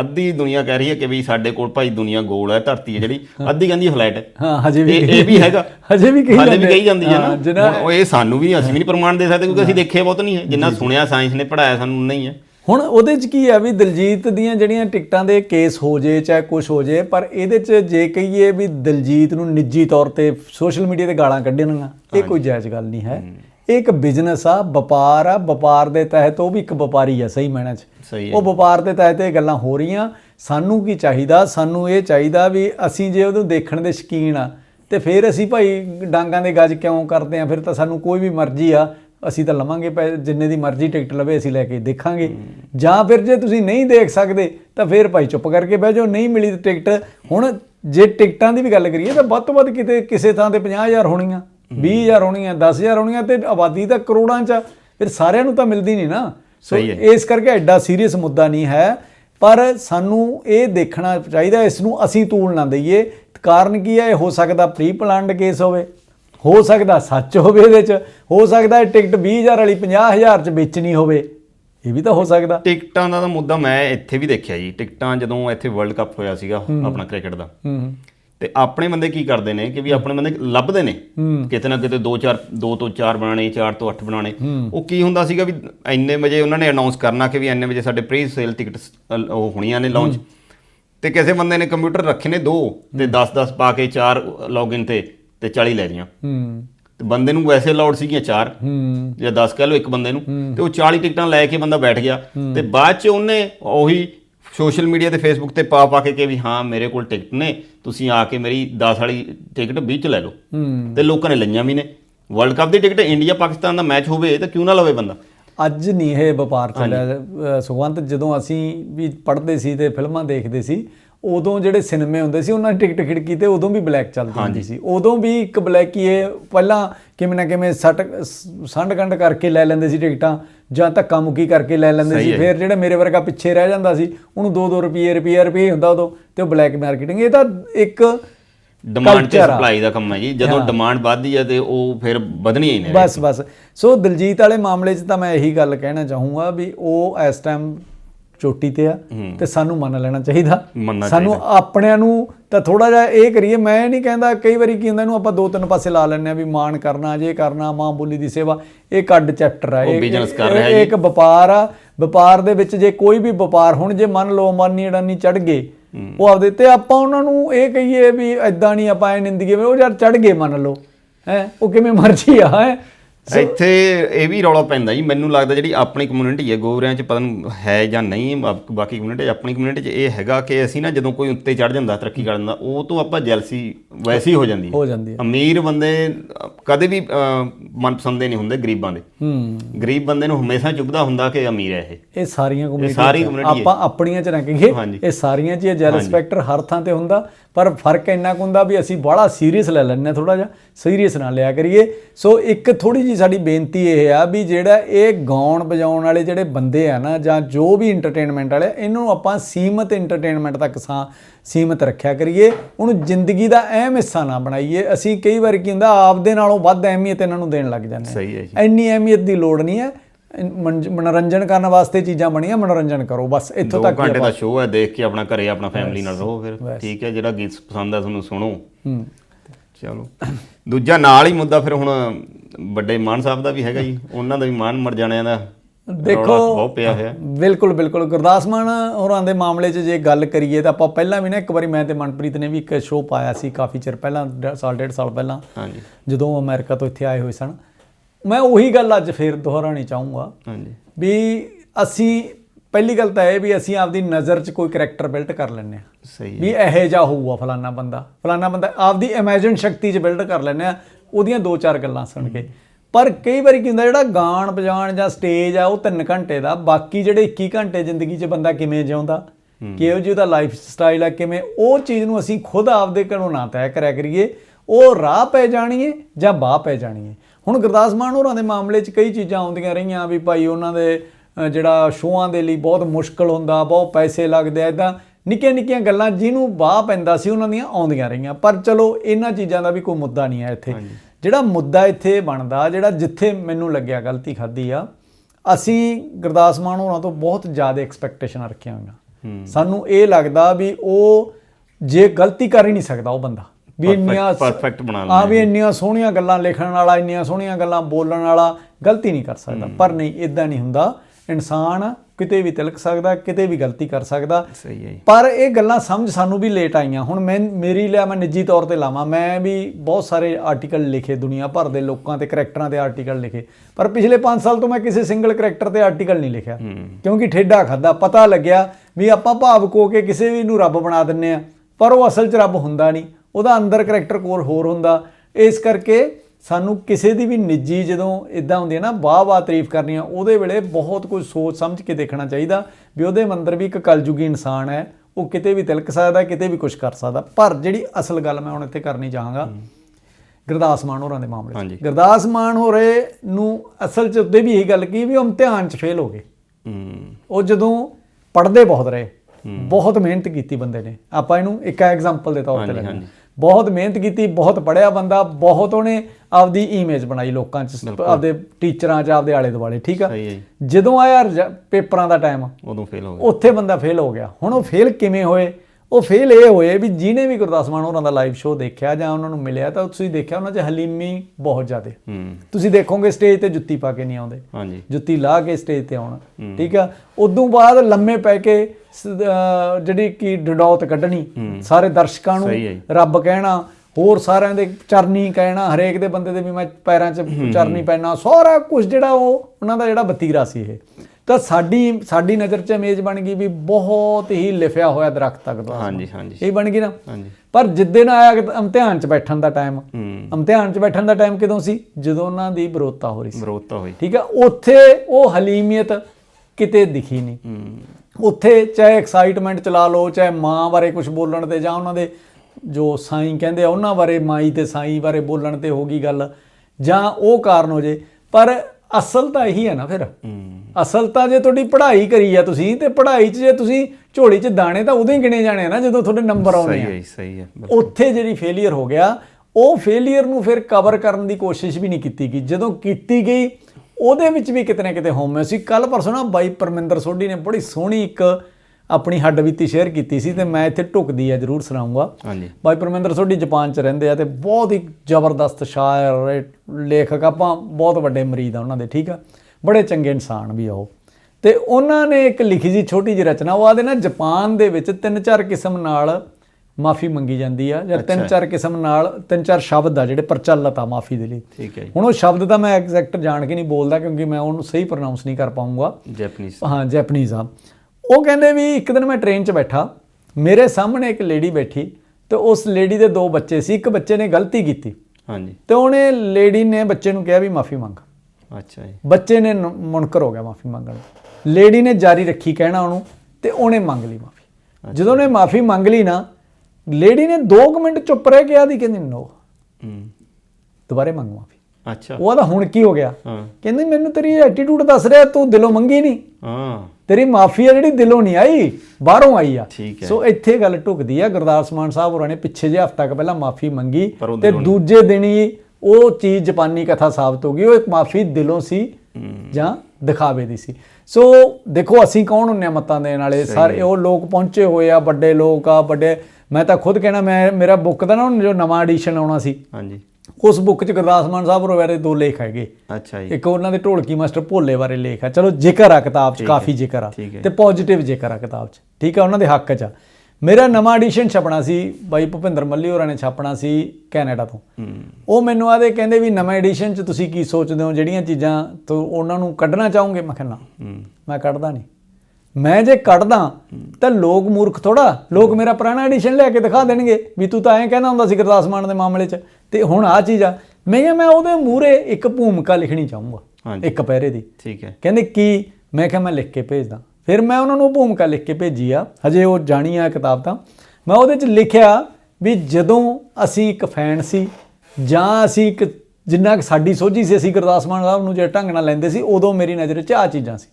[SPEAKER 2] ਅੱਧੀ ਦੁਨੀਆ ਕਹਿ ਰਹੀ ਹੈ ਕਿ ਵੀ ਸਾਡੇ ਕੋਲ ਭਾਈ ਦੁਨੀਆ ਗੋਲ ਹੈ ਧਰਤੀ ਹੈ ਜਿਹੜੀ। ਅੱਧੀ ਕਹਿੰਦੀ ਫਲੈਟ। ਹੈ
[SPEAKER 1] ਹਾਂ ਹਜੇ ਵੀ
[SPEAKER 2] ਇਹ ਵੀ ਹੈਗਾ।
[SPEAKER 1] ਹਜੇ ਵੀ ਕਹੀ
[SPEAKER 2] ਵੀ
[SPEAKER 1] ਜਾਂਦੇ।
[SPEAKER 2] ਕਹੀ ਜਾਂਦੀ ਹੈ ਨਾ। ਉਹ ਇਹ ਸਾਨੂੰ ਵੀ ਅਸੀਂ ਵੀ ਨਹੀਂ ਪ੍ਰਮਾਣ ਦੇ ਸਕਦੇ ਕਿਉਂਕਿ ਅਸੀਂ ਦੇਖਿਆ ਬਹੁਤ ਨਹੀਂ ਹੈ। ਜਿੰਨਾ ਸੁਣਿਆ ਸਾਇੰਸ ਨੇ ਪੜਾਇਆ ਸਾਨੂੰ ਨਹੀਂ ਹੈ।
[SPEAKER 1] ਹੁਣ ਉਹਦੇ ਚ ਕੀ ਆ ਵੀ ਦਿਲਜੀਤ ਦੀਆਂ ਜਿਹੜੀਆਂ ਟਿਕਟਾਂ ਦੇ ਕੇਸ ਹੋ ਜੇ ਚਾਹੇ ਕੁਝ ਹੋ ਜੇ ਪਰ ਇਹਦੇ ਚ ਜੇ ਕਹੀਏ ਵੀ ਦਿਲਜੀਤ ਨੂੰ ਨਿੱਜੀ ਤੌਰ ਤੇ ਸੋਸ਼ਲ ਮੀਡੀਆ ਤੇ ਗਾਲਾਂ ਕੱਢਣੀਆਂ ਇਹ ਕੋਈ ਜਾਇਜ਼ ਗੱਲ ਨਹੀਂ ਹੈ। ਇਹ ਇੱਕ ਬਿਜ਼ਨਸ ਆ ਵਪਾਰ ਆ ਵਪਾਰ ਦੇ ਤਹਿਤ ਉਹ ਵੀ ਇੱਕ ਵਪਾਰੀ ਆ ਸਹੀ ਮੈਨਾਂ ਚ। ਉਹ ਵਪਾਰ ਦੇ ਤਹਿਤ ਇਹ ਗੱਲਾਂ ਹੋ ਰਹੀਆਂ ਸਾਨੂੰ ਕੀ ਚਾਹੀਦਾ? ਸਾਨੂੰ ਇਹ ਚਾਹੀਦਾ ਵੀ ਅਸੀਂ ਜੇ ਉਹਨੂੰ ਦੇਖਣ ਦੇ ਸ਼ਕੀਨ ਆ ਤੇ ਫਿਰ ਅਸੀਂ ਭਾਈ ਡਾਂਗਾਂ ਦੇ ਗੱਜ ਕਿਉਂ ਕਰਦੇ ਆ? ਫਿਰ ਤਾਂ ਸਾਨੂੰ ਕੋਈ ਵੀ ਮਰਜ਼ੀ ਆ ਅਸੀਂ ਤਾਂ ਲਵਾਂਗੇ ਪੈ ਜਿੰਨੇ ਦੀ ਮਰਜ਼ੀ ਟਿਕਟ ਲਵੇ ਅਸੀਂ ਲੈ ਕੇ ਦੇਖਾਂਗੇ। ਜਾਂ ਫਿਰ ਜੇ ਤੁਸੀਂ ਨਹੀਂ ਦੇਖ ਸਕਦੇ ਤਾਂ ਫਿਰ ਭਾਈ ਚੁੱਪ ਕਰਕੇ ਬਹਿ ਜਾਓ ਨਹੀਂ ਮਿਲੀ ਤਾਂ ਟਿਕਟ। ਹੁਣ ਜੇ ਟਿਕਟਾਂ ਦੀ ਵੀ ਗੱਲ ਕਰੀਏ ਤਾਂ ਵੱਧ ਤੋਂ ਵੱਧ ਕਿਤੇ ਕਿਸੇ ਥਾਂ ਤੇ 50000 ਹੋਣੀਆਂ 20000 ਹੋਣੀਆਂ 10000 ਹੋਣੀਆਂ ਤੇ ਆਬਾਦੀ ਤਾਂ ਕਰੋੜਾਂ ਚ। ਫਿਰ ਸਾਰਿਆਂ ਨੂੰ ਤਾਂ ਮਿਲਦੀ ਨਹੀਂ ਨਾ। ਸੋ। ਇਸ ਕਰਕੇ ਐਡਾ ਸੀਰੀਅਸ ਮੁੱਦਾ ਨਹੀਂ ਹੈ। ਪਰ ਸਾਨੂੰ ਇਹ ਦੇਖਣਾ ਚਾਹੀਦਾ ਇਸ ਨੂੰ ਅਸੀਂ ਤੂਲ ਨਾ ਦਈਏ। ਕਾਰਨ ਕੀ ਹੈ? ਇਹ ਹੋ ਸਕਦਾ ਪ੍ਰੀ ਪਲਾਨਡ ਕੇਸ ਹੋਵੇ। ਹੋ ਸਕਦਾ ਸੱਚ ਹੋਵੇ ਇਹਦੇ ਚ ਹੋ ਸਕਦਾ ਇਹ ਟਿਕਟ 20000 ਵਾਲੀ 50000 ਚ ਵੇਚਣੀ ਹੋਵੇ। ਇਹ ਵੀ ਤਾਂ ਹੋ ਸਕਦਾ।
[SPEAKER 2] ਟਿਕਟਾਂ ਦਾ ਤਾਂ ਮੁੱਦਾ ਮੈਂ ਇੱਥੇ ਵੀ ਦੇਖਿਆ ਜੀ। ਟਿਕਟਾਂ ਜਦੋਂ ਇੱਥੇ ਵਰਲਡ ਕੱਪ ਹੋਇਆ ਸੀਗਾ ਆਪਣਾ ਕ੍ਰਿਕਟ ਦਾ।
[SPEAKER 1] ਹੂੰ
[SPEAKER 2] ਤੇ ਆਪਣੇ ਬੰਦੇ ਕੀ ਕਰਦੇ ਨੇ ਕਿ ਵੀ ਆਪਣੇ ਬੰਦੇ ਲੱਭਦੇ ਨੇ। ਕਿਤੇ ਨਾ ਕਿਤੇ 2 4 2 ਤੋਂ 4 ਬਣਾਣੇ 4 ਤੋਂ 8 ਬਣਾਣੇ ਉਹ ਕੀ ਹੁੰਦਾ ਸੀਗਾ ਵੀ ਇੰਨੇ ਵਜੇ ਉਹਨਾਂ ਨੇ ਅਨਾਉਂਸ ਕਰਨਾ ਕਿ ਵੀ ਇੰਨੇ ਵਜੇ ਸਾਡੇ ਪ੍ਰੀ ਸੇਲ ਟਿਕਟਸ ਉਹ ਹੋਣੀਆਂ ਨੇ ਲਾਂਚ ਤੇ ਕਿਸੇ ਬੰਦੇ ਨੇ ਕੰਪਿਊਟਰ ਰੱਖੇ ਨੇ ਦੋ ਤੇ 10 10 ਪਾ ਕੇ 4 ਲੌਗਇਨ ਤੇ। ਤੇ 40 ਲੈ ਜੀਆਂ
[SPEAKER 1] ਹੂੰ।
[SPEAKER 2] ਤੇ ਬੰਦੇ ਨੂੰ ਵੈਸੇ ਅਲਾਉਡ ਸੀਗੀਆਂ 4
[SPEAKER 1] ਹੂੰ।
[SPEAKER 2] ਜਾਂ 10 ਕਹਿ ਲਓ ਇੱਕ ਬੰਦੇ ਨੂੰ। ਤੇ ਉਹ 40 ਟਿਕਟਾਂ ਲੈ ਕੇ ਬੰਦਾ ਬੈਠ ਗਿਆ। ਤੇ ਬਾਅਦ ਚ ਉਹਨੇ ਉਹੀ ਸੋਸ਼ਲ ਮੀਡੀਆ ਤੇ ਫੇਸਬੁੱਕ ਤੇ ਪਾ ਪਾ ਕੇ ਕਿ ਵੀ ਹਾਂ ਮੇਰੇ ਕੋਲ ਟਿਕਟ ਨੇ। ਤੁਸੀਂ ਆ ਕੇ ਮੇਰੀ 10 ਵਾਲੀ ਟਿਕਟ 20 ਚ ਲੈ ਲਓ।
[SPEAKER 1] ਹੂੰ।
[SPEAKER 2] ਤੇ ਲੋਕਾਂ ਨੇ ਲਈਆਂ ਵੀ ਨੇ। ਵਰਲਡ ਕੱਪ ਦੀ ਟਿਕਟ ਇੰਡੀਆ ਪਾਕਿਸਤਾਨ ਦਾ ਮੈਚ ਹੋਵੇ ਤਾਂ ਕਿਉਂ ਨਾ ਲਵੇ ਬੰਦਾ?
[SPEAKER 1] ਅੱਜ ਨਹੀਂ ਇਹ ਵਪਾਰ ਚੱਲਿਆ ਸੁਖਵੰਤ ਜਦੋਂ ਅਸੀਂ ਵੀ ਪੜ੍ਹਦੇ ਸੀ ਤੇ ਫਿਲਮਾਂ ਦੇਖਦੇ ਸੀ ਉਦੋਂ ਜਿਹੜੇ ਸਿਨੇਮੇ ਹੁੰਦੇ ਸੀ ਉਹਨਾਂ ਦੀ ਟਿਕਟ ਖਿੜਕੀ ਤੇ ਉਦੋਂ ਵੀ ਬਲੈਕ ਚੱਲਦੀ ਹੁੰਦੀ ਸੀ। ਉਦੋਂ ਵੀ ਇੱਕ ਬਲੈਕ ਹੀ ਇਹ ਪਹਿਲਾਂ ਕਿਵੇਂ ਨਾ ਕਿਵੇਂ ਸੱਟ ਸੰਡ ਕੰਡ ਕਰਕੇ ਲੈ ਲੈਂਦੇ ਸੀ ਟਿਕਟਾਂ ਜਾਂ ਧੱਕਾ ਮੁੱਕੀ ਕਰਕੇ ਲੈ ਲੈਂਦੇ ਸੀ। ਫਿਰ ਜਿਹੜਾ ਮੇਰੇ ਵਰਗਾ ਪਿੱਛੇ ਰਹਿ ਜਾਂਦਾ ਸੀ ਉਹਨੂੰ 2-2 ਰੁਪਏ ਰੁਪਏ ਰੁਪਏ ਹੁੰਦਾ ਉਦੋਂ ਤੇ ਉਹ ਬਲੈਕ ਮਾਰਕੀਟਿੰਗ ਇਹ ਤਾਂ ਇੱਕ
[SPEAKER 2] ਡਿਮਾਂਡ ਤੇ। ਸਪਲਾਈ ਦਾ ਕੰਮ ਹੈ ਜੀ। ਜਦੋਂ ਡਿਮਾਂਡ ਵੱਧਦੀ ਹੈ ਤੇ ਉਹ ਫਿਰ ਵਧਣੀ ਹੀ ਨੇ
[SPEAKER 1] ਬਸ ਬਸ। ਸੋ ਦਿਲਜੀਤ ਵਾਲੇ ਮਾਮਲੇ 'ਚ ਤਾਂ ਮੈਂ ਇਹੀ ਗੱਲ ਕਹਿਣਾ ਚਾਹੂੰਗਾ ਵੀ ਉਹ ਇਸ ਟਾਈਮ ਚੋਟੀ ਤੇ ਆ ਤੇ ਸਾਨੂੰ ਮੰਨ ਲੈਣਾ ਚਾਹੀਦਾ। ਸਾਨੂੰ ਆਪਣਿਆਂ ਨੂੰ ਤਾਂ ਥੋੜਾ ਜਿਹਾ ਇਹ ਕਰੀਏ ਮੈਂ ਨਹੀਂ ਕਹਿੰਦਾ ਕਈ ਵਾਰੀ ਕੀ ਹੁੰਦਾ ਇਹਨੂੰ ਆਪਾਂ ਦੋ ਤਿੰਨ ਪਾਸੇ ਲਾ ਲੈਂਦੇ ਆ ਵੀ ਮਾਣ ਕਰਨਾ ਜੇ ਕਰਨਾ ਮਾਂ ਬੋਲੀ ਦੀ ਸੇਵਾ ਇਹ ਕੱਢ ਚੈਪਟਰ ਆ ਇਹ
[SPEAKER 2] business ਕਰ
[SPEAKER 1] ਇਹ-
[SPEAKER 2] ਰਿਹਾ
[SPEAKER 1] ਇਹ ਇੱਕ ਵਪਾਰ ਆ ਵਪਾਰ ਦੇ ਵਿੱਚ ਜੇ ਕੋਈ ਵੀ ਵਪਾਰ ਹੁਣ ਜੇ ਮੰਨ ਲਓ ਅਮਾਨੀ ਅਡਾਨੀ ਚੜ ਗਏ ਉਹ ਆਪਦੇ ਤੇ ਆਪਾਂ ਉਹਨਾਂ ਨੂੰ ਇਹ ਕਹੀਏ ਵੀ ਐਦਾਂ ਨਹੀਂ ਆਪਾਂ ਐ ਨਿੰਦੀਏ ਵੀ ਉਹ ਯਾਰ ਚੜ ਗਏ ਮੰਨ ਲਓ ਹੈ ਉਹ ਕਿਵੇਂ ਮਰਜ਼ੀ ਆ ਹੈ।
[SPEAKER 2] ਇੱਥੇ ਇਹ ਵੀ ਰੌਲਾ ਪੈਂਦਾ ਜੀ ਮੈਨੂੰ ਲੱਗਦਾ ਜਿਹੜੀ ਆਪਣੀ ਕਮਿਊਨਿਟੀ ਹੈ ਗੋਰਿਆਂ 'ਚ ਪਤਾ ਨਹੀਂ ਹੈ ਜਾਂ ਨਹੀਂ ਬਾਕੀ ਕਮਿਊਨਿਟੀ ਆਪਣੀ ਕਮਿਊਨਿਟੀ 'ਚ ਇਹ ਹੈਗਾ ਕਿ ਅਸੀਂ ਨਾ ਜਦੋਂ ਕੋਈ ਉੱਤੇ ਚੜ ਜਾਂਦਾ ਤਰੱਕੀ ਕਰ ਜਾਂਦਾ ਉਹ ਤੋਂ ਆਪਾਂ ਜੈਲਸੀ ਵੈਸੀ ਹੋ ਜਾਂਦੀ ਹੈ।
[SPEAKER 1] ਹੋ ਜਾਂਦੀ ਹੈ।
[SPEAKER 2] ਅਮੀਰ ਬੰਦੇ ਕਦੇ ਵੀ ਮਨਪਸੰਦ ਦੇ ਨਹੀਂ ਹੁੰਦੇ ਗਰੀਬਾਂ ਦੇ।
[SPEAKER 1] ਹੂੰ।
[SPEAKER 2] ਗਰੀਬ ਬੰਦੇ ਨੂੰ ਹਮੇਸ਼ਾ ਚੁੱਭਦਾ ਹੁੰਦਾ ਕਿ ਅਮੀਰ ਹੈ ਇਹ।
[SPEAKER 1] ਇਹ ਸਾਰੀਆਂ
[SPEAKER 2] ਸਾਰੀ
[SPEAKER 1] ਕਮਿਊਨਿਟੀ। ਆਪਾਂ ਆਪਣੀਆਂ ਚ
[SPEAKER 2] ਹਾਂਜੀ।
[SPEAKER 1] ਇਹ ਸਾਰੀਆਂ ਚ ਜੈਲਸ ਫੈਕਟਰ ਹਰ ਥਾਂ ਤੇ ਹੁੰਦਾ ਪਰ ਫ਼ਰਕ ਇੰਨਾ ਕੁ ਹੁੰਦਾ ਵੀ ਅਸੀਂ ਬੜਾ ਸੀਰੀਅਸ ਲੈ ਲੈਂਦੇ ਥੋੜਾ ਜਿਹਾ। ਸੀਰੀਅਸ ਨਾ ਲਿਆ ਕਰੀਏ। ਸੋ ਇੱਕ ਥੋੜੀ ਜੀ ਸਾਡੀ ਬੇਨਤੀ ਇਹ ਆ ਵੀ ਜਿਹੜਾ ਇਹ ਗਾਉਣ ਵਜਾਉਣ ਵਾਲੇ ਜਿਹੜੇ ਬੰਦੇ ਆ ਨਾ ਜਾਂ ਜੋ ਵੀ ਐਂਟਰਟੇਨਮੈਂਟ ਵਾਲੇ ਇਹਨੂੰ ਆਪਾਂ ਸੀਮਤ ਐਂਟਰਟੇਨਮੈਂਟ ਤੱਕ ਸਾਂ ਸੀਮਤ ਰੱਖਿਆ ਕਰੀਏ। ਉਹਨੂੰ ਜ਼ਿੰਦਗੀ ਦਾ ਅਹਿਮ ਹਿੱਸਾ ਨਾ ਬਣਾਈਏ। ਅਸੀਂ ਕਈ ਵਾਰ ਕੀ ਹੁੰਦਾ ਆਪਦੇ ਨਾਲੋਂ ਵੱਧ ਅਹਿਮੀਅਤ ਇਹਨਾਂ ਨੂੰ ਦੇਣ ਲੱਗ ਜਾਂਦੇ
[SPEAKER 2] ਸਹੀ ਹੈ ਜੀ।
[SPEAKER 1] ਇੰਨੀ ਅਹਿਮੀਅਤ ਦੀ ਲੋੜ ਨਹੀਂ ਹੈ। ਮਨੋਰੰਜਨ ਕਰਨ ਵਾਸਤੇ ਚੀਜ਼ਾਂ ਬਣੀਆਂ ਮਨੋਰੰਜਨ ਕਰੋ ਬਸ ਇੱਥੋਂ
[SPEAKER 2] ਦੋ
[SPEAKER 1] ਤੱਕ ਹੀ
[SPEAKER 2] ਘੰਟੇ
[SPEAKER 1] ਆ
[SPEAKER 2] ਦਾ ਸ਼ੋਅ ਹੈ ਦੇਖ ਕੇ ਆਪਣਾ ਘਰੇ ਆਪਣਾ ਫੈਮਿਲੀ ਨਾਲ ਰਹੋ ਫਿਰ। ਠੀਕ ਹੈ ਜਿਹੜਾ ਗੀਤ ਪਸੰਦ ਹੈ ਤੁਹਾਨੂੰ ਸੁਣੋ।
[SPEAKER 1] ਹੂੰ।
[SPEAKER 2] ਚਲੋ। ਦੂਜਾ ਨਾਲ ਹੀ ਮੁੱਦਾ ਫਿਰ ਹੁਣ ਵੱਡੇ ਮਾਨ ਸਾਹਿਬ ਦਾ ਵੀ ਹੈਗਾ ਜੀ ਉਹਨਾਂ ਦਾ ਵੀ ਮਾਨ ਮਰ ਜਾਣਿਆਂ ਦਾ
[SPEAKER 1] ਦੇਖੋ
[SPEAKER 2] ਬਹੁਤ ਪਿਆ ਹੋਇਆ।
[SPEAKER 1] ਬਿਲਕੁਲ ਬਿਲਕੁਲ। ਗੁਰਦਾਸ ਮਾਨ ਹੋਰਾਂ ਦੇ ਮਾਮਲੇ 'ਚ ਜੇ ਗੱਲ ਕਰੀਏ ਤਾਂ ਆਪਾਂ ਪਹਿਲਾਂ ਵੀ ਨਾ ਇੱਕ ਵਾਰੀ ਮੈਂ ਤੇ ਮਨਪ੍ਰੀਤ ਨੇ ਵੀ ਇੱਕ ਸ਼ੋਅ ਪਾਇਆ ਸੀ ਕਾਫੀ ਚਿਰ ਪਹਿਲਾਂ ਸਾਲ ਡੇਢ ਸਾਲ ਪਹਿਲਾਂ।
[SPEAKER 2] ਹਾਂਜੀ।
[SPEAKER 1] ਜਦੋਂ ਅਮਰੀਕਾ ਤੋਂ ਇੱਥੇ ਆਏ ਹੋਏ ਸਨ। ਮੈਂ ਉਹੀ ਗੱਲ ਅੱਜ ਫੇਰ ਦੁਹਰਾਉਣੀ ਚਾਹੂੰਗਾ
[SPEAKER 2] ਹਾਂਜੀ।
[SPEAKER 1] ਵੀ ਅਸੀਂ ਪਹਿਲੀ ਗੱਲ ਤਾਂ ਇਹ ਵੀ ਅਸੀਂ ਆਪਦੀ ਨਜ਼ਰ 'ਚ ਕੋਈ ਕਰੈਕਟਰ ਬਿਲਡ ਕਰ ਲੈਂਦੇ ਆ
[SPEAKER 2] ਸਹੀ
[SPEAKER 1] ਵੀ ਇਹੋ ਜਿਹਾ ਹੋਊਗਾ ਫਲਾਨਾ ਬੰਦਾ। ਫਲਾਨਾ ਬੰਦਾ ਆਪਦੀ ਇਮੇਜਿਨ ਸ਼ਕਤੀ 'ਚ ਬਿਲਡ ਕਰ ਲੈਂਦੇ ਆ ਉਹਦੀਆਂ ਦੋ ਚਾਰ ਗੱਲਾਂ ਸੁਣ ਕੇ। ਪਰ ਕਈ ਵਾਰੀ ਕੀ ਹੁੰਦਾ ਜਿਹੜਾ ਗਾਣ ਵਜਾਣ ਜਾਂ ਸਟੇਜ ਆ ਉਹ 3 ਘੰਟੇ ਦਾ। ਬਾਕੀ ਜਿਹੜੇ 21 ਘੰਟੇ ਜ਼ਿੰਦਗੀ 'ਚ ਬੰਦਾ ਕਿਵੇਂ ਜਿਉਂਦਾ ਕਿਹੋ ਜਿਹੀ ਉਹਦਾ ਲਾਈਫ ਸਟਾਈਲ ਆ ਕਿਵੇਂ ਉਹ ਚੀਜ਼ ਨੂੰ ਅਸੀਂ ਖੁਦ ਆਪਦੇ ਘਰੋਂ ਨਾ ਤੈਅ ਕਰਿਆ ਕਰੀਏ। ਉਹ ਰਾਹ ਪੈ ਜਾਣੀਏ ਜਾਂ ਬਾਹ ਪੈ ਜਾਣੀਏ ਹੁਣ ਗੁਰਦਾਸ ਮਾਨ ਹੋਰਾਂ ਦੇ ਮਾਮਲੇ 'ਚ ਕਈ ਚੀਜ਼ਾਂ ਆਉਂਦੀਆਂ ਰਹੀਆਂ ਵੀ ਭਾਈ ਉਹਨਾਂ ਦੇ ਜਿਹੜਾ ਸ਼ੋਆਂ ਦੇ ਲਈ ਬਹੁਤ ਮੁਸ਼ਕਲ ਹੁੰਦਾ ਬਹੁਤ ਪੈਸੇ ਲੱਗਦੇ ਆ ਇਦਾਂ ਨਿੱਕੀਆਂ ਨਿੱਕੀਆਂ ਗੱਲਾਂ ਜਿਹਨੂੰ ਬਾਹ ਪੈਂਦਾ ਸੀ ਉਹਨਾਂ ਦੀਆਂ ਆਉਂਦੀਆਂ ਰਹੀਆਂ। ਪਰ ਚਲੋ ਇਹਨਾਂ ਚੀਜ਼ਾਂ ਦਾ ਵੀ ਕੋਈ ਮੁੱਦਾ ਨਹੀਂ ਹੈ ਇੱਥੇ। ਜਿਹੜਾ ਮੁੱਦਾ ਇੱਥੇ ਬਣਦਾ ਜਿਹੜਾ ਜਿੱਥੇ ਮੈਨੂੰ ਲੱਗਿਆ ਗਲਤੀ ਖਾਦੀ ਆ ਅਸੀਂ ਗੁਰਦਾਸ ਮਾਨ ਹੋਰਾਂ ਤੋਂ ਬਹੁਤ ਜ਼ਿਆਦਾ ਐਕਸਪੈਕਟੇਸ਼ਨ ਰੱਖੀਆਂ ਹੋਈਆਂ। ਸਾਨੂੰ ਇਹ ਲੱਗਦਾ ਵੀ ਉਹ ਜੇ ਗਲਤੀ ਕਰ ਹੀ ਨਹੀਂ ਸਕਦਾ ਉਹ ਬੰਦਾ। ਵੀ ਇੰਨੀਆਂ
[SPEAKER 2] perfect ਬਣਾ
[SPEAKER 1] ਹਾਂ ਵੀ ਇੰਨੀਆਂ ਸੋਹਣੀਆਂ ਗੱਲਾਂ ਲਿਖਣ ਵਾਲਾ ਇੰਨੀਆਂ ਸੋਹਣੀਆਂ ਗੱਲਾਂ ਬੋਲਣ ਵਾਲਾ ਗਲਤੀ ਨਹੀਂ ਕਰ ਸਕਦਾ। ਪਰ ਨਹੀਂ ਇਦਾਂ ਨਹੀਂ ਹੁੰਦਾ। ਇਨਸਾਨ ਕਿਤੇ ਵੀ ਤਿਲਕ ਸਕਦਾ ਕਿਤੇ ਵੀ ਗਲਤੀ ਕਰ ਸਕਦਾ।
[SPEAKER 2] ਸਹੀ ਹੈ
[SPEAKER 1] ਪਰ ਇਹ ਗੱਲਾਂ ਸਮਝ ਸਾਨੂੰ ਵੀ ਲੇਟ ਆਈਆਂ। ਹੁਣ ਮੈਂ ਮੇਰੀ ਲਿਆ ਮੈਂ ਨਿੱਜੀ ਤੌਰ ਤੇ ਲਾਵਾਂ। ਮੈਂ ਵੀ ਬਹੁਤ ਸਾਰੇ ਆਰਟੀਕਲ ਲਿਖੇ ਦੁਨੀਆ ਭਰ ਦੇ ਲੋਕਾਂ ਤੇ ਕਰੈਕਟਰਾਂ ਤੇ ਆਰਟੀਕਲ ਲਿਖੇ। ਪਰ ਪਿਛਲੇ 5 ਸਾਲ ਤੋਂ ਮੈਂ ਕਿਸੇ ਸਿੰਗਲ ਕਰੈਕਟਰ ਤੇ ਆਰਟੀਕਲ ਨਹੀਂ ਲਿਖਿਆ। ਕਿਉਂਕਿ ਠੇਡਾ ਖਾਦਾ। ਪਤਾ ਲੱਗਿਆ ਵੀ ਆਪਾਂ ਭਾਵੁਕ ਹੋ ਕੇ ਕਿਸੇ ਵੀ ਨੂੰ ਰੱਬ ਬਣਾ ਦਿੰਨੇ ਆ। ਪਰ ਉਹ ਅਸਲ 'ਚ ਰੱਬ ਹੁੰਦਾ ਨਹੀਂ। ਉਹਦਾ ਅੰਦਰ ਕਰੈਕਟਰ ਕੋਰ ਹੋਰ ਹੁੰਦਾ। ਇਸ ਕਰਕੇ ਸਾਨੂੰ ਕਿਸੇ ਦੀ ਵੀ ਨਿੱਜੀ ਜਦੋਂ ਇਦਾਂ ਹੁੰਦੀ ਹੈ ਨਾ ਵਾਹ-ਵਾਹ ਤਾਰੀਫ ਕਰਨੀ ਆ ਉਹਦੇ ਵੇਲੇ ਬਹੁਤ ਕੁਝ ਸੋਚ ਸਮਝ ਕੇ ਦੇਖਣਾ ਚਾਹੀਦਾ ਵੀ ਉਹਦੇ ਅੰਦਰ ਵੀ ਇੱਕ ਕਲਯੁਗੀ ਇਨਸਾਨ ਹੈ ਉਹ ਕਿਤੇ ਵੀ ਤਿਲਕ ਸਕਦਾ ਕਿਤੇ ਵੀ ਕੁਝ ਕਰ ਸਕਦਾ। ਪਰ ਜਿਹੜੀ ਅਸਲ ਗੱਲ ਮੈਂ ਹੁਣ ਇੱਥੇ ਕਰਨੀ ਚਾਹਾਂਗਾ ਗੁਰਦਾਸ ਮਾਨ ਹੋਰਾਂ ਦੇ ਮਾਮਲੇ 'ਚ। ਗੁਰਦਾਸ ਮਾਨ ਹੋਰੇ ਨੂੰ ਅਸਲ 'ਚ ਉੱਤੇ ਵੀ ਇਹੀ ਗੱਲ ਕੀ ਵੀ ਉਹ ਇਮਤਿਹਾਨ 'ਚ ਫੇਲ ਹੋ ਗਏ। ਉਹ ਜਦੋਂ ਪੜ੍ਹਦੇ ਬਹੁਤ ਰਹੇ ਬਹੁਤ ਮਿਹਨਤ ਕੀਤੀ ਬੰਦੇ ਨੇ। ਆਪਾਂ ਇਹਨੂੰ ਇੱਕ ਐਗਜ਼ਾਮਪਲ ਦੇ ਤੌਰ ਤੇ
[SPEAKER 2] ਹਾਂਜੀ।
[SPEAKER 1] ਬਹੁਤ ਮਿਹਨਤ ਕੀਤੀ ਬਹੁਤ ਪੜਿਆ ਬੰਦਾ ਬਹੁਤ ਉਹਨੇ ਆਪਦੀ ਇਮੇਜ ਬਣਾਈ ਲੋਕਾਂ 'ਚ ਆਪਦੇ ਟੀਚਰਾਂ 'ਚ ਆਪਦੇ ਆਲੇ ਦੁਆਲੇ ਠੀਕ ਆ? ਜਦੋਂ ਆਇਆ ਪੇਪਰਾਂ ਦਾ ਟਾਈਮ
[SPEAKER 2] ਉਦੋਂ ਫੇਲ ਹੋ ਗਿਆ
[SPEAKER 1] ਉੱਥੇ ਬੰਦਾ ਫੇਲ ਹੋ ਗਿਆ। ਹੁਣ ਉਹ ਫੇਲ ਕਿਵੇਂ ਹੋਏ? ਉਹ ਫੇਲ ਇਹ ਹੋਏ ਵੀ ਜਿਹਨੇ ਵੀ ਗੁਰਦਾਸ ਮਾਨ ਹੋਰਾਂ ਦਾ ਲਾਈਵ ਸ਼ੋਅ ਦੇਖਿਆ ਜਾਂ ਉਹਨਾਂ ਨੂੰ ਮਿਲਿਆ ਤਾਂ ਤੁਸੀਂ ਦੇਖਿਆ ਉਹਨਾਂ 'ਚ ਹਲੀਮੀ ਬਹੁਤ ਜ਼ਿਆਦੇ। ਤੁਸੀਂ ਦੇਖੋਗੇ ਸਟੇਜ ਤੇ ਜੁੱਤੀ ਪਾ ਕੇ ਨਹੀਂ ਆਉਂਦੇ।
[SPEAKER 2] ਹਾਂਜੀ।
[SPEAKER 1] ਜੁੱਤੀ ਲਾ ਕੇ ਸਟੇਜ ਤੇ ਆਉਣਾ। ਠੀਕ ਆ? ਉਦੋਂ ਬਾਅਦ ਲੰਮੇ ਪੈ ਕੇ ਜਿਹੜੀ ਕੀ ਡਡੌਤ ਕੱਢਣੀ ਸਾਰੇ ਦਰਸ਼ਕਾਂ ਨੂੰ। ਰੱਬ ਕਹਿਣਾ ਹੋਰ ਸਾਰਿਆਂ ਦੇ ਚਰਨੀ ਕਹਿਣਾ ਹਰੇਕ ਦੇ ਬੰਦੇ ਦੇ ਵੀ ਮੈਂ ਪੈਰਾਂ 'ਚ ਚਰਨੀ ਪੈਣਾ ਸਾਰਾ ਕੁਝ ਜਿਹੜਾ ਉਹ ਉਹਨਾਂ ਦਾ ਜਿਹੜਾ ਵਤੀਰਾ ਸੀ ਇਹ। ਤਾਂ ਸਾਡੀ ਸਾਡੀ ਨਜ਼ਰ 'ਚ ਇਮੇਜ ਬਣ ਗਈ ਵੀ ਬਹੁਤ ਹੀ ਲਿਫਿਆ ਹੋਇਆ ਦਰਖਤ ਤੱਕ
[SPEAKER 2] ਹਾਂਜੀ ਹਾਂਜੀ।
[SPEAKER 1] ਇਹ ਬਣ ਗਈ ਨਾ।
[SPEAKER 2] ਹਾਂਜੀ।
[SPEAKER 1] ਪਰ ਜਿੱਦਣ ਆਇਆ ਕਿ ਇਮਤਿਹਾਨ 'ਚ ਬੈਠਣ ਦਾ ਟਾਈਮ ਇਮਤਿਹਾਨ 'ਚ ਬੈਠਣ ਦਾ ਟਾਈਮ ਕਦੋਂ ਸੀ? ਜਦੋਂ ਉਹਨਾਂ ਦੀ ਵਿਰੋਧਤਾ ਹੋ ਰਹੀ ਸੀ।
[SPEAKER 2] ਵਿਰੋਧਤਾ ਹੋਈ।
[SPEAKER 1] ਠੀਕ ਹੈ ਉੱਥੇ ਉਹ ਹਲੀਮੀਅਤ ਕਿਤੇ ਦਿਖੀ ਨਹੀਂ। ਉੱਥੇ ਚਾਹੇ ਐਕਸਾਈਟਮੈਂਟ ਚਲਾ ਲਓ ਚਾਹੇ ਮਾਂ ਬਾਰੇ ਕੁਝ ਬੋਲਣ ਤੇ ਜਾਂ ਉਹਨਾਂ ਦੇ ਜੋ ਸਾਈਂ ਕਹਿੰਦੇ ਆ ਉਹਨਾਂ ਬਾਰੇ ਮਾਈ ਤੇ ਸਾਈਂ ਬਾਰੇ ਬੋਲਣ ਤੇ ਹੋ ਗਈ ਗੱਲ। ਜਾਂ ਉਹ ਕਾਰਨ ਹੋ ਜੇ। ਪਰ ਅਸਲ ਤਾਂ ਇਹੀ ਹੈ ਨਾ ਫਿਰ। ਅਸਲ ਤਾਂ ਜੇ ਤੁਹਾਡੀ ਪੜ੍ਹਾਈ ਕਰੀ ਆ ਤੁਸੀਂ ਤੇ ਪੜ੍ਹਾਈ 'ਚ ਜੇ ਤੁਸੀਂ ਝੋਲੀ 'ਚ ਦਾਣੇ ਤਾਂ ਉਦੋਂ ਹੀ ਗਿਣੇ ਜਾਣੇ ਆ ਨਾ ਜਦੋਂ ਤੁਹਾਡੇ ਨੰਬਰ ਆਉਣੇ
[SPEAKER 2] ਸਹੀ
[SPEAKER 1] ਆ
[SPEAKER 2] ਹੈ ਜੀ, ਸਹੀ ਹੈ।
[SPEAKER 1] ਉੱਥੇ ਜਿਹੜੀ ਫੇਲਿਅਰ ਹੋ ਗਿਆ ਉਹ ਫੇਲਿਅਰ ਨੂੰ ਫਿਰ ਕਵਰ ਕਰਨ ਦੀ ਕੋਸ਼ਿਸ਼ ਵੀ ਨਹੀਂ ਕੀਤੀ ਗਈ। ਜਦੋਂ ਕੀਤੀ ਗਈ ਉਹਦੇ ਵਿੱਚ ਵੀ ਕਿਤੇ ਨਾ ਕਿਤੇ ਹੋਮੇ ਸੀ। ਕੱਲ ਪਰਸੋਂ ਨਾ ਬਾਈ ਪਰਮਿੰਦਰ ਸੋਢੀ ਨੇ ਬੜੀ ਸੋਹਣੀ ਇੱਕ ਆਪਣੀ ਹੱਡਬੀਤੀ ਸ਼ੇਅਰ ਕੀਤੀ ਸੀ ਤੇ ਮੈਂ ਇੱਥੇ ਢੁਕਦੀ ਆ ਜਰੂਰ ਸੁਣਾਉਂਗਾ।
[SPEAKER 2] ਹਾਂਜੀ।
[SPEAKER 1] ਬਾਈ ਪਰਮਿੰਦਰ ਸੋਢੀ ਜਾਪਾਨ ਚ ਰਹਿੰਦੇ ਆ ਤੇ ਬਹੁਤ ਹੀ ਜ਼ਬਰਦਸਤ ਸ਼ਾਇਰ ਲੇਖਕ ਆਪਾਂ ਬਹੁਤ ਵੱਡੇ ਮਰੀਦ ਆ ਉਹਨਾਂ ਦੇ ਠੀਕ ਆ? ਬੜੇ ਚੰਗੇ ਇਨਸਾਨ ਵੀ ਆ ਉਹ। ਤੇ ਉਹਨਾਂ ਨੇ ਇੱਕ ਲਿਖੀ ਜੀ ਛੋਟੀ ਜਿਹੀ ਰਚਨਾ ਉਹ ਆਦੇ ਨਾ ਜਾਪਾਨ ਦੇ ਵਿੱਚ ਤਿੰਨ ਚਾਰ ਕਿਸਮ ਨਾਲ ਮਾਫੀ ਮੰਗੀ ਜਾਂਦੀ ਆ ਜਾਂ ਤਿੰਨ ਚਾਰ ਕਿਸਮ ਨਾਲ ਤਿੰਨ ਚਾਰ ਸ਼ਬਦ ਆ ਜਿਹੜੇ ਪ੍ਰਚਲਿਤ ਆ ਮਾਫੀ ਦੇ ਲਈ।
[SPEAKER 2] ਠੀਕ ਹੈ ਜੀ।
[SPEAKER 1] ਹੁਣ ਉਹ ਸ਼ਬਦ ਤਾਂ ਮੈਂ ਐਗਜ਼ੈਕਟ ਜਾਣ ਕੇ ਨਹੀਂ ਬੋਲਦਾ ਕਿਉਂਕਿ ਮੈਂ ਉਹਨੂੰ ਸਹੀ ਪ੍ਰੋਨਾਂਸ ਨਹੀਂ ਕਰ ਪਾਉਂਗਾ
[SPEAKER 2] ਜੈਪਨੀਜ਼।
[SPEAKER 1] ਹਾਂ ਜੈਪਨੀਜ਼ ਆ। ਉਹ ਕਹਿੰਦੇ ਵੀ ਇੱਕ ਦਿਨ ਮੈਂ ਟ੍ਰੇਨ 'ਚ ਬੈਠਾ ਮੇਰੇ ਸਾਹਮਣੇ ਇੱਕ ਲੇਡੀ ਬੈਠੀ ਤੇ ਉਸ ਲੇਡੀ ਦੇ ਦੋ ਬੱਚੇ ਸੀ ਇੱਕ ਬੱਚੇ ਨੇ ਗਲਤੀ ਕੀਤੀ।
[SPEAKER 2] ਹਾਂਜੀ।
[SPEAKER 1] ਤੇ ਉਹਨੇ ਲੇਡੀ ਨੇ ਬੱਚੇ ਨੂੰ ਕਿਹਾ ਵੀ ਮਾਫੀ ਮੰਗ।
[SPEAKER 2] ਅੱਛਾ ਜੀ।
[SPEAKER 1] ਬੱਚੇ ਨੇ ਮੁਨਕਰ ਹੋ ਗਿਆ ਮਾਫੀ ਮੰਗਣ। ਲੇਡੀ ਨੇ ਜਾਰੀ ਰੱਖੀ ਕਹਿਣਾ ਉਹਨੂੰ ਤੇ ਉਹਨੇ ਮੰਗ ਲਈ ਮਾਫੀ। ਜਦੋਂ ਉਹਨੇ ਮਾਫੀ ਮੰਗ ਲਈ ਨਾ ਲੇਡੀ ਨੇ 2 ਮਿੰਟ ਚੁੱਪ ਰਹਿ ਕੇ ਆਦੀ ਕਹਿੰਦੀ ਨੋ।
[SPEAKER 2] ਹੂੰ।
[SPEAKER 1] ਦੁਬਾਰੇ ਮੰਗ ਮਾਫੀ।
[SPEAKER 2] ਅੱਛਾ।
[SPEAKER 1] ਉਹ ਆਦਾ ਹੁਣ ਕੀ ਹੋ ਗਿਆ? ਕਹਿੰਦੀ ਮੈਨੂੰ ਤੇਰੀ ਐਟੀਟਿਊਡ ਦੱਸ ਰਿਹਾ ਤੂੰ ਦਿਲੋਂ ਮੰਗੀ ਨਹੀਂ।
[SPEAKER 2] ਹਾਂ।
[SPEAKER 1] ਤੇਰੀ ਮਾਫੀ ਆ ਜਿਹੜੀ ਦਿਲੋਂ ਨਹੀਂ ਆਈ ਬਾਹਰੋਂ ਆਈ ਆ।
[SPEAKER 2] ਠੀਕ ਹੈ।
[SPEAKER 1] ਸੋ ਇੱਥੇ ਗੱਲ ਢੁਕਦੀ ਆ ਗੁਰਦਾਸ ਮਾਨ ਸਾਹਿਬ ਹੋਰਾਂ ਨੇ ਪਿੱਛੇ ਜੇ ਹਫ਼ਤਾ ਕੁ ਪਹਿਲਾਂ ਮਾਫੀ ਮੰਗੀ ਤੇ ਦੂਜੇ ਦਿਨ ਹੀ ਉਹ ਚੀਜ਼ ਜਾਪਾਨੀ ਕਥਾ ਸਾਬਤ ਹੋ ਗਈ ਉਹ ਇੱਕ ਮਾਫੀ ਦਿਲੋਂ ਸੀ ਜਾਂ ਦਿਖਾਵੇ ਦੀ ਸੀ। ਸੋ ਦੇਖੋ ਅਸੀਂ ਕੌਣ ਹੁੰਨੇ ਮੱਤਾਂ ਦੇਣ ਵਾਲੇ? ਸਾਰੇ ਉਹ ਲੋਕ ਪਹੁੰਚੇ ਹੋਏ ਆ ਵੱਡੇ ਲੋਕ ਆ ਵੱਡੇ। ਮੈਂ ਤਾਂ ਖੁਦ ਕਹਿਣਾ ਮੈਂ ਮੇਰਾ ਬੁੱਕ ਦਾ ਨਾ ਜੋ ਨਵਾਂ ਐਡੀਸ਼ਨ ਆਉਣਾ ਸੀ
[SPEAKER 2] ਹਾਂਜੀ।
[SPEAKER 1] ਉਸ ਬੁੱਕ 'ਚ ਗੁਰਦਾਸ ਮਾਨ ਸਾਹਿਬ ਹੋਰਾਂ ਬਾਰੇ ਦੋ ਲੇਖ ਹੈਗੇ।
[SPEAKER 2] ਅੱਛਾ ਜੀ।
[SPEAKER 1] ਇੱਕ ਉਹਨਾਂ ਦੇ ਢੋਲਕੀ ਮਾਸਟਰ ਭੋਲੇ ਬਾਰੇ ਲੇਖ ਆ। ਚਲੋ ਜ਼ਿਕਰ ਆ ਕਿਤਾਬ 'ਚ ਕਾਫੀ ਜ਼ਿਕਰ ਆ। ਤੇ ਪੋਜ਼ਿਟਿਵ ਜ਼ਿਕਰ ਆ ਕਿਤਾਬ 'ਚ। ਠੀਕ ਆ ਉਹਨਾਂ ਦੇ ਹੱਕ 'ਚ ਆ। ਮੇਰਾ ਨਵਾਂ ਐਡੀਸ਼ਨ ਛਪਣਾ ਸੀ ਬਾਈ ਭੁਪਿੰਦਰ ਮੱਲੀ ਹੋਰਾਂ ਨੇ ਛਾਪਣਾ ਸੀ ਕੈਨੇਡਾ ਤੋਂ। ਉਹ ਮੈਨੂੰ ਆਦੇ ਕਹਿੰਦੇ ਵੀ ਨਵੇਂ ਐਡੀਸ਼ਨ 'ਚ ਤੁਸੀਂ ਕੀ ਸੋਚਦੇ ਹੋ ਜਿਹੜੀਆਂ ਚੀਜ਼ਾਂ ਤੋਂ ਉਹਨਾਂ ਨੂੰ ਕੱਢਣਾ ਚਾਹੋਗੇ? ਮੈਂ ਕਿਹਾ ਨਾ। ਮੈਂ ਕੱਢਦਾ ਨਹੀਂ ਮੈਂ ਜੇ ਕੱਢਦਾ ਤਾਂ ਲੋਕ ਮੂਰਖ ਥੋੜਾ ਲੋਕ ਮੇਰਾ ਪੁਰਾਣਾ ਐਡੀਸ਼ਨ ਲੈ ਕੇ ਦਿਖਾ ਦੇਣਗੇ ਵੀ ਤੂੰ ਤਾਂ ਐਂ ਕਹਿੰਦਾ ਹੁੰਦਾ ਸੀ ਗੁਰਦਾਸ ਮਾਨ ਦੇ ਮਾਮਲੇ 'ਚ। ਤੇ ਹੁਣ ਆ ਚੀਜ਼ ਆ। ਮੈਂ ਕਿਹਾ ਮੈਂ ਉਹਦੇ ਮੂਹਰੇ ਇੱਕ ਭੂਮਿਕਾ ਲਿਖਣੀ ਚਾਹੂੰਗਾ। ਇੱਕ ਪੈਰੇ ਦੀ।
[SPEAKER 2] ਠੀਕ ਹੈ।
[SPEAKER 1] ਕਹਿੰਦੇ ਕੀ? ਮੈਂ ਕਿਹਾ ਮੈਂ ਲਿਖ ਕੇ ਭੇਜਦਾ। ਫਿਰ ਮੈਂ ਉਹਨਾਂ ਨੂੰ ਭੂਮਿਕਾ ਲਿਖ ਕੇ ਭੇਜੀ ਆ। ਹਜੇ ਉਹ ਜਾਣੀ ਆ ਕਿਤਾਬ ਤਾਂ। ਮੈਂ ਉਹਦੇ ਚ ਲਿਖਿਆ ਵੀ ਜਦੋਂ ਅਸੀਂ ਇੱਕ ਫੈਨ ਸੀ ਜਾਂ ਅਸੀਂ ਇੱਕ ਜਿੰਨਾ ਕੁ ਸਾਡੀ ਸੋਝੀ ਸੀ ਅਸੀਂ ਗੁਰਦਾਸ ਮਾਨ ਸਾਹਿਬ ਨੂੰ ਜਿਹੜੇ ਢੰਗ ਨਾਲ ਲੈਂਦੇ ਸੀ ਉਦੋਂ ਮੇਰੀ ਨਜ਼ਰ 'ਚ ਆ ਚੀਜ਼ਾਂ ਸੀ।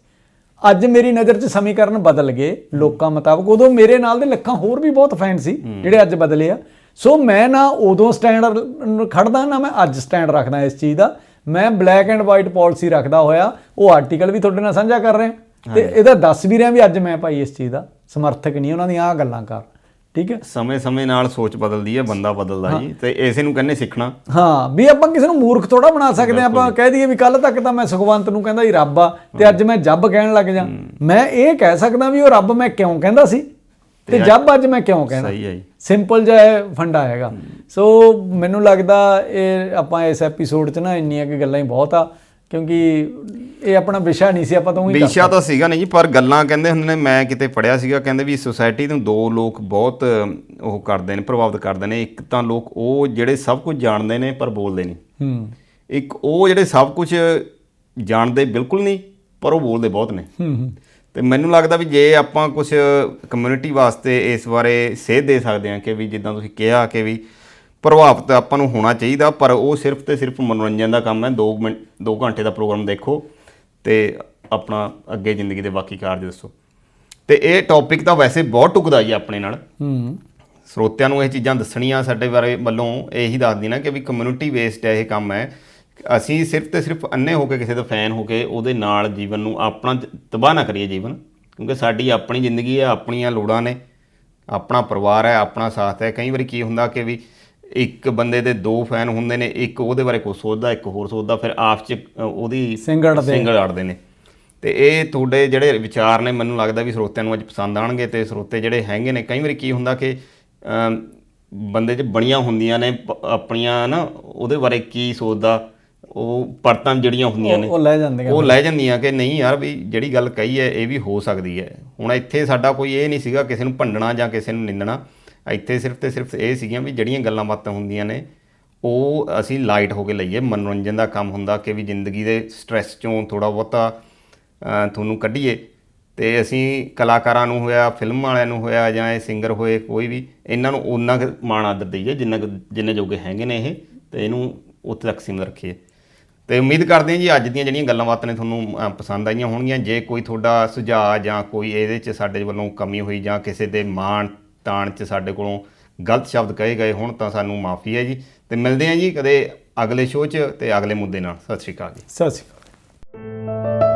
[SPEAKER 1] ਅੱਜ ਮੇਰੀ ਨਜ਼ਰ 'ਚ ਸਮੀਕਰਨ ਬਦਲ ਗਏ ਲੋਕਾਂ ਮੁਤਾਬਕ। ਉਦੋਂ ਮੇਰੇ ਨਾਲ ਦੇ ਲੱਖਾਂ ਹੋਰ ਵੀ ਬਹੁਤ ਫੈਨ ਸੀ ਜਿਹੜੇ ਅੱਜ ਬਦਲੇ ਆ। ਸੋ ਮੈਂ ਨਾ ਉਦੋਂ ਸਟੈਂਡ ਖੜਦਾ ਨਾ ਮੈਂ ਅੱਜ ਸਟੈਂਡ ਰੱਖਦਾ ਇਸ ਚੀਜ਼ ਦਾ। ਮੈਂ ਬਲੈਕ ਐਂਡ ਵਾਈਟ ਪਾਲਿਸੀ ਰੱਖਦਾ ਹੋਇਆ। ਉਹ ਆਰਟੀਕਲ ਵੀ ਤੁਹਾਡੇ ਨਾਲ ਸਾਂਝਾ ਕਰ ਰਿਹਾ। ਤੇ ਇਹਦਾ ਦੱਸ ਵੀ ਰਿਹਾ ਵੀ ਅੱਜ ਮੈਂ ਭਾਈ ਇਸ ਚੀਜ਼ ਦਾ ਸਮਰਥਕ ਨਹੀਂ ਉਹਨਾਂ ਦੀਆਂ ਆ ਗੱਲਾਂ ਕਰ ਠੀਕ ਹੈ?
[SPEAKER 2] ਸਮੇਂ-ਸਮੇਂ ਨਾਲ ਸੋਚ ਬਦਲਦੀ ਹੈ ਬੰਦਾ ਬਦਲਦਾ ਜੀ ਤੇ ਇਸੇ ਨੂੰ ਕਹਿੰਦੇ ਸਿੱਖਣਾ।
[SPEAKER 1] ਹਾਂ ਵੀ ਆਪਾਂ ਕਿਸੇ ਨੂੰ ਮੂਰਖ ਥੋੜਾ ਬਣਾ ਸਕਦੇ ਹਾਂ ਆਪਾਂ ਕਹਿ ਦਈਏ ਵੀ ਕੱਲ ਤੱਕ ਤਾਂ ਮੈਂ ਸੁਖਵੰਤ ਨੂੰ ਕਹਿੰਦਾ ਸੀ ਰੱਬ ਆ ਤੇ ਅੱਜ ਮੈਂ ਜੱਬ ਕਹਿਣ ਲੱਗ ਜਾ। ਮੈਂ ਇਹ ਕਹਿ ਸਕਦਾ ਵੀ ਉਹ ਰੱਬ ਮੈਂ ਕਿਉਂ ਕਹਿੰਦਾ ਸੀ? ਤੇ ਜੱਬ ਅੱਜ ਮੈਂ ਕਿਉਂ ਕਹਿਣਾ?
[SPEAKER 2] ਸਹੀ ਹੈ ਜੀ।
[SPEAKER 1] ਸਿੰਪਲ ਜਿਹਾ ਫੰਡਾ ਹੈਗਾ। ਸੋ ਮੈਨੂੰ ਲੱਗਦਾ ਇਹ ਆਪਾਂ ਇਸ ਐਪੀਸੋਡ 'ਚ ਨਾ ਇੰਨੀਆਂ ਕਿ ਗੱਲਾਂ ਹੀ ਬਹੁਤ ਆ। ਕਿਉਂਕਿ ਇਹ ਆਪਣਾ ਵਿਸ਼ਾ ਨਹੀਂ ਸੀ ਆਪਾਂ ਤਾਂ ਉਹੀ
[SPEAKER 2] ਵਿਸ਼ਾ ਤਾਂ ਸੀਗਾ ਨਹੀਂ ਜੀ ਪਰ ਗੱਲਾਂ ਕਹਿੰਦੇ ਹੁੰਦੇ ਨੇ ਮੈਂ ਕਿਤੇ ਪੜਿਆ ਸੀਗਾ ਕਹਿੰਦੇ ਵੀ ਸੋਸਾਇਟੀ ਨੂੰ ਦੋ ਲੋਕ ਬਹੁਤ ਉਹ ਕਰਦੇ ਨੇ ਪ੍ਰਭਾਵਿਤ ਕਰਦੇ ਨੇ। ਇੱਕ ਤਾਂ ਲੋਕ ਉਹ ਜਿਹੜੇ ਸਭ ਕੁਝ ਜਾਣਦੇ ਨੇ ਪਰ ਬੋਲਦੇ ਨਹੀਂ।
[SPEAKER 1] ਹੂੰ।
[SPEAKER 2] ਇੱਕ ਉਹ ਜਿਹੜੇ ਸਭ ਕੁਝ ਜਾਣਦੇ ਬਿਲਕੁਲ ਨਹੀਂ ਪਰ ਉਹ ਬੋਲਦੇ ਬਹੁਤ ਨੇ।
[SPEAKER 1] ਹੂੰ ਹੂੰ।
[SPEAKER 2] ਤੇ ਮੈਨੂੰ ਲੱਗਦਾ ਵੀ ਜੇ ਆਪਾਂ ਕੁਝ ਕਮਿਊਨਿਟੀ ਵਾਸਤੇ ਇਸ ਬਾਰੇ ਸੇਧ ਦੇ ਸਕਦੇ ਹਾਂ ਕਿ ਵੀ ਜਿੱਦਾਂ ਤੁਸੀਂ ਕਿਹਾ ਕਿ ਵੀ ਪ੍ਰਭਾਵਿਤ ਆਪਾਂ ਨੂੰ ਹੋਣਾ ਚਾਹੀਦਾ ਪਰ ਉਹ ਸਿਰਫ ਤੇ ਸਿਰਫ ਮਨੋਰੰਜਨ ਦਾ ਕੰਮ ਹੈ। 2 ਮਿੰਟ 2 ਘੰਟੇ ਦਾ ਪ੍ਰੋਗਰਾਮ ਦੇਖੋ ਤੇ ਆਪਣਾ ਅੱਗੇ ਜ਼ਿੰਦਗੀ ਦੇ ਬਾਕੀ ਕਾਰਜ ਦੱਸੋ। ਤੇ ਇਹ ਟੌਪਿਕ ਤਾਂ ਵੈਸੇ ਬਹੁਤ ਟੁਕਦਾ ਜੀ ਆਪਣੇ ਨਾਲ।
[SPEAKER 1] ਹੂੰ।
[SPEAKER 2] ਸਰੋਤਿਆਂ ਨੂੰ ਇਹ ਚੀਜ਼ਾਂ ਦੱਸਣੀਆਂ ਸਾਡੇ ਬਾਰੇ ਵੱਲੋਂ ਇਹੀ ਦੱਸ ਦੇਣਾ ਕਿ ਵੀ ਕਮਿਊਨਿਟੀ ਬੇਸਡ ਇਹ ਕੰਮ ਹੈ। ਅਸੀਂ ਸਿਰਫ ਤੇ ਸਿਰਫ ਅੰਨੇ ਹੋ ਕੇ ਕਿਸੇ ਦਾ ਫੈਨ ਹੋ ਕੇ ਉਹਦੇ ਨਾਲ ਜੀਵਨ ਨੂੰ ਆਪਣਾ ਤਬਾਹ ਨਾ ਕਰੀਏ ਜੀਵਨ ਕਿਉਂਕਿ ਸਾਡੀ ਆਪਣੀ ਜ਼ਿੰਦਗੀ ਹੈ ਆਪਣੀਆਂ ਲੋੜਾਂ ਨੇ ਆਪਣਾ ਪਰਿਵਾਰ ਹੈ ਆਪਣਾ ਸਾਥ ਹੈ। ਕਈ ਵਾਰੀ ਕੀ ਹੁੰਦਾ ਕਿ ਵੀ ਇੱਕ ਬੰਦੇ ਦੇ ਦੋ ਫੈਨ ਹੁੰਦੇ ਨੇ ਇੱਕ ਉਹਦੇ ਬਾਰੇ ਕੁਝ ਸੋਚਦਾ ਇੱਕ ਹੋਰ ਸੋਚਦਾ ਫਿਰ ਆਪਸ ਚ ਉਹਦੀ
[SPEAKER 1] ਅੜਦੇ।
[SPEAKER 2] ਸਿੰਘ ਅੜਦੇ ਨੇ। ਤੇ ਇਹ ਤੁਹਾਡੇ ਜਿਹੜੇ ਵਿਚਾਰ ਨੇ ਮੈਨੂੰ ਲੱਗਦਾ ਵੀ ਸਰੋਤਿਆਂ ਨੂੰ ਅੱਜ ਪਸੰਦ ਆਣਗੇ ਤੇ ਸਰੋਤੇ ਜਿਹੜੇ ਹੈਗੇ ਨੇ ਕਈ ਵਾਰੀ ਕੀ ਹੁੰਦਾ ਕਿ ਬੰਦੇ 'ਚ ਬਣੀਆਂ ਹੁੰਦੀਆਂ ਨੇ ਆਪਣੀਆਂ ਨਾ ਉਹਦੇ ਬਾਰੇ ਕੀ ਸੋਚਦਾ ਉਹ ਪਰਤਾਂ ਜਿਹੜੀਆਂ ਹੁੰਦੀਆਂ ਨੇ।
[SPEAKER 1] ਉਹ ਲੈ ਜਾਂਦੇ
[SPEAKER 2] ਉਹ ਲੈ ਜਾਂਦੀਆਂ ਕਿ ਨਹੀਂ ਯਾਰ ਵੀ ਜਿਹੜੀ ਗੱਲ ਕਹੀ ਹੈ ਇਹ ਵੀ ਹੋ ਸਕਦੀ ਹੈ। ਹੁਣ ਇੱਥੇ ਸਾਡਾ ਕੋਈ ਇਹ ਨਹੀਂ ਸੀਗਾ ਕਿਸੇ ਨੂੰ ਭੰਡਣਾ ਜਾਂ ਕਿਸੇ ਨੂੰ ਨਿੰਦਣਾ। ਇੱਥੇ ਸਿਰਫ ਤੇ ਸਿਰਫ ਇਹ ਸੀਗੀਆਂ ਵੀ ਜਿਹੜੀਆਂ ਗੱਲਾਂ ਬਾਤਾਂ ਹੁੰਦੀਆਂ ਨੇ, ਉਹ ਅਸੀਂ ਲਾਈਟ ਹੋ ਕੇ ਲਈਏ, ਮਨੋਰੰਜਨ ਦਾ ਕੰਮ ਹੁੰਦਾ ਕਿ ਵੀ ਜ਼ਿੰਦਗੀ ਦੇ ਸਟ੍ਰੈਸ ਚੋਂ ਥੋੜਾ ਬਹੁਤਾ ਤੁਹਾਨੂੰ ਕੱਢੀਏ। ਤੇ ਅਸੀਂ ਕਲਾਕਾਰਾਂ ਨੂੰ ਹੋਇਆ ਫਿਲਮ ਵਾਲਿਆਂ ਨੂੰ ਹੋਇਆ ਜਾਂ ਇਹ ਸਿੰਗਰ ਹੋਏ, ਕੋਈ ਵੀ, ਇਹਨਾਂ ਨੂੰ ਉਹਨਾਂ ਕੁ ਮਾਣ ਆਦਰ ਦਈਏ ਜਿੰਨਾ ਕੁ- ਜਿੰਨੇ ਜੋਗੇ ਹੈਗੇ ਨੇ ਇਹ, ਤੇ ਇਹਨੂੰ ਉੱਥੇ ਤੱਕ ਸੀਮਿਤ ਰੱਖੀਏ। ਤੇ ਉਮੀਦ ਕਰਦੇ ਹਾਂ ਜੀ ਅੱਜ ਦੀਆਂ ਜਿਹੜੀਆਂ ਗੱਲਾਂ ਬਾਤਾਂ ਨੇ ਤੁਹਾਨੂੰ ਪਸੰਦ ਆਈਆਂ ਹੋਣਗੀਆਂ। ਜੇ ਕੋਈ ਤੁਹਾਡਾ ਸੁਝਾਅ ਜਾਂ ਕੋਈ ਇਹਦੇ 'ਚ ਸਾਡੇ ਵੱਲੋਂ ਕਮੀ ਹੋਈ ਜਾਂ ਕਿਸੇ ਦੇ ਮਾਣ ਤਾਣ 'ਚ ਸਾਡੇ ਕੋਲੋਂ ਗਲਤ ਸ਼ਬਦ ਕਹੇ ਗਏ ਹੁਣ ਤਾਂ ਸਾਨੂੰ ਮਾਫੀ ਹੈ ਜੀ। ਤੇ ਮਿਲਦੇ ਆਂ ਜੀ ਕਦੇ ਅਗਲੇ ਸ਼ੋਅ 'ਚ ਤੇ ਅਗਲੇ ਮੁੱਦੇ ਨਾਲ। ਸਤਿ ਸ਼੍ਰੀ ਅਕਾਲ ਜੀ।
[SPEAKER 1] ਸਤਿ ਸ਼੍ਰੀ ਅਕਾਲ।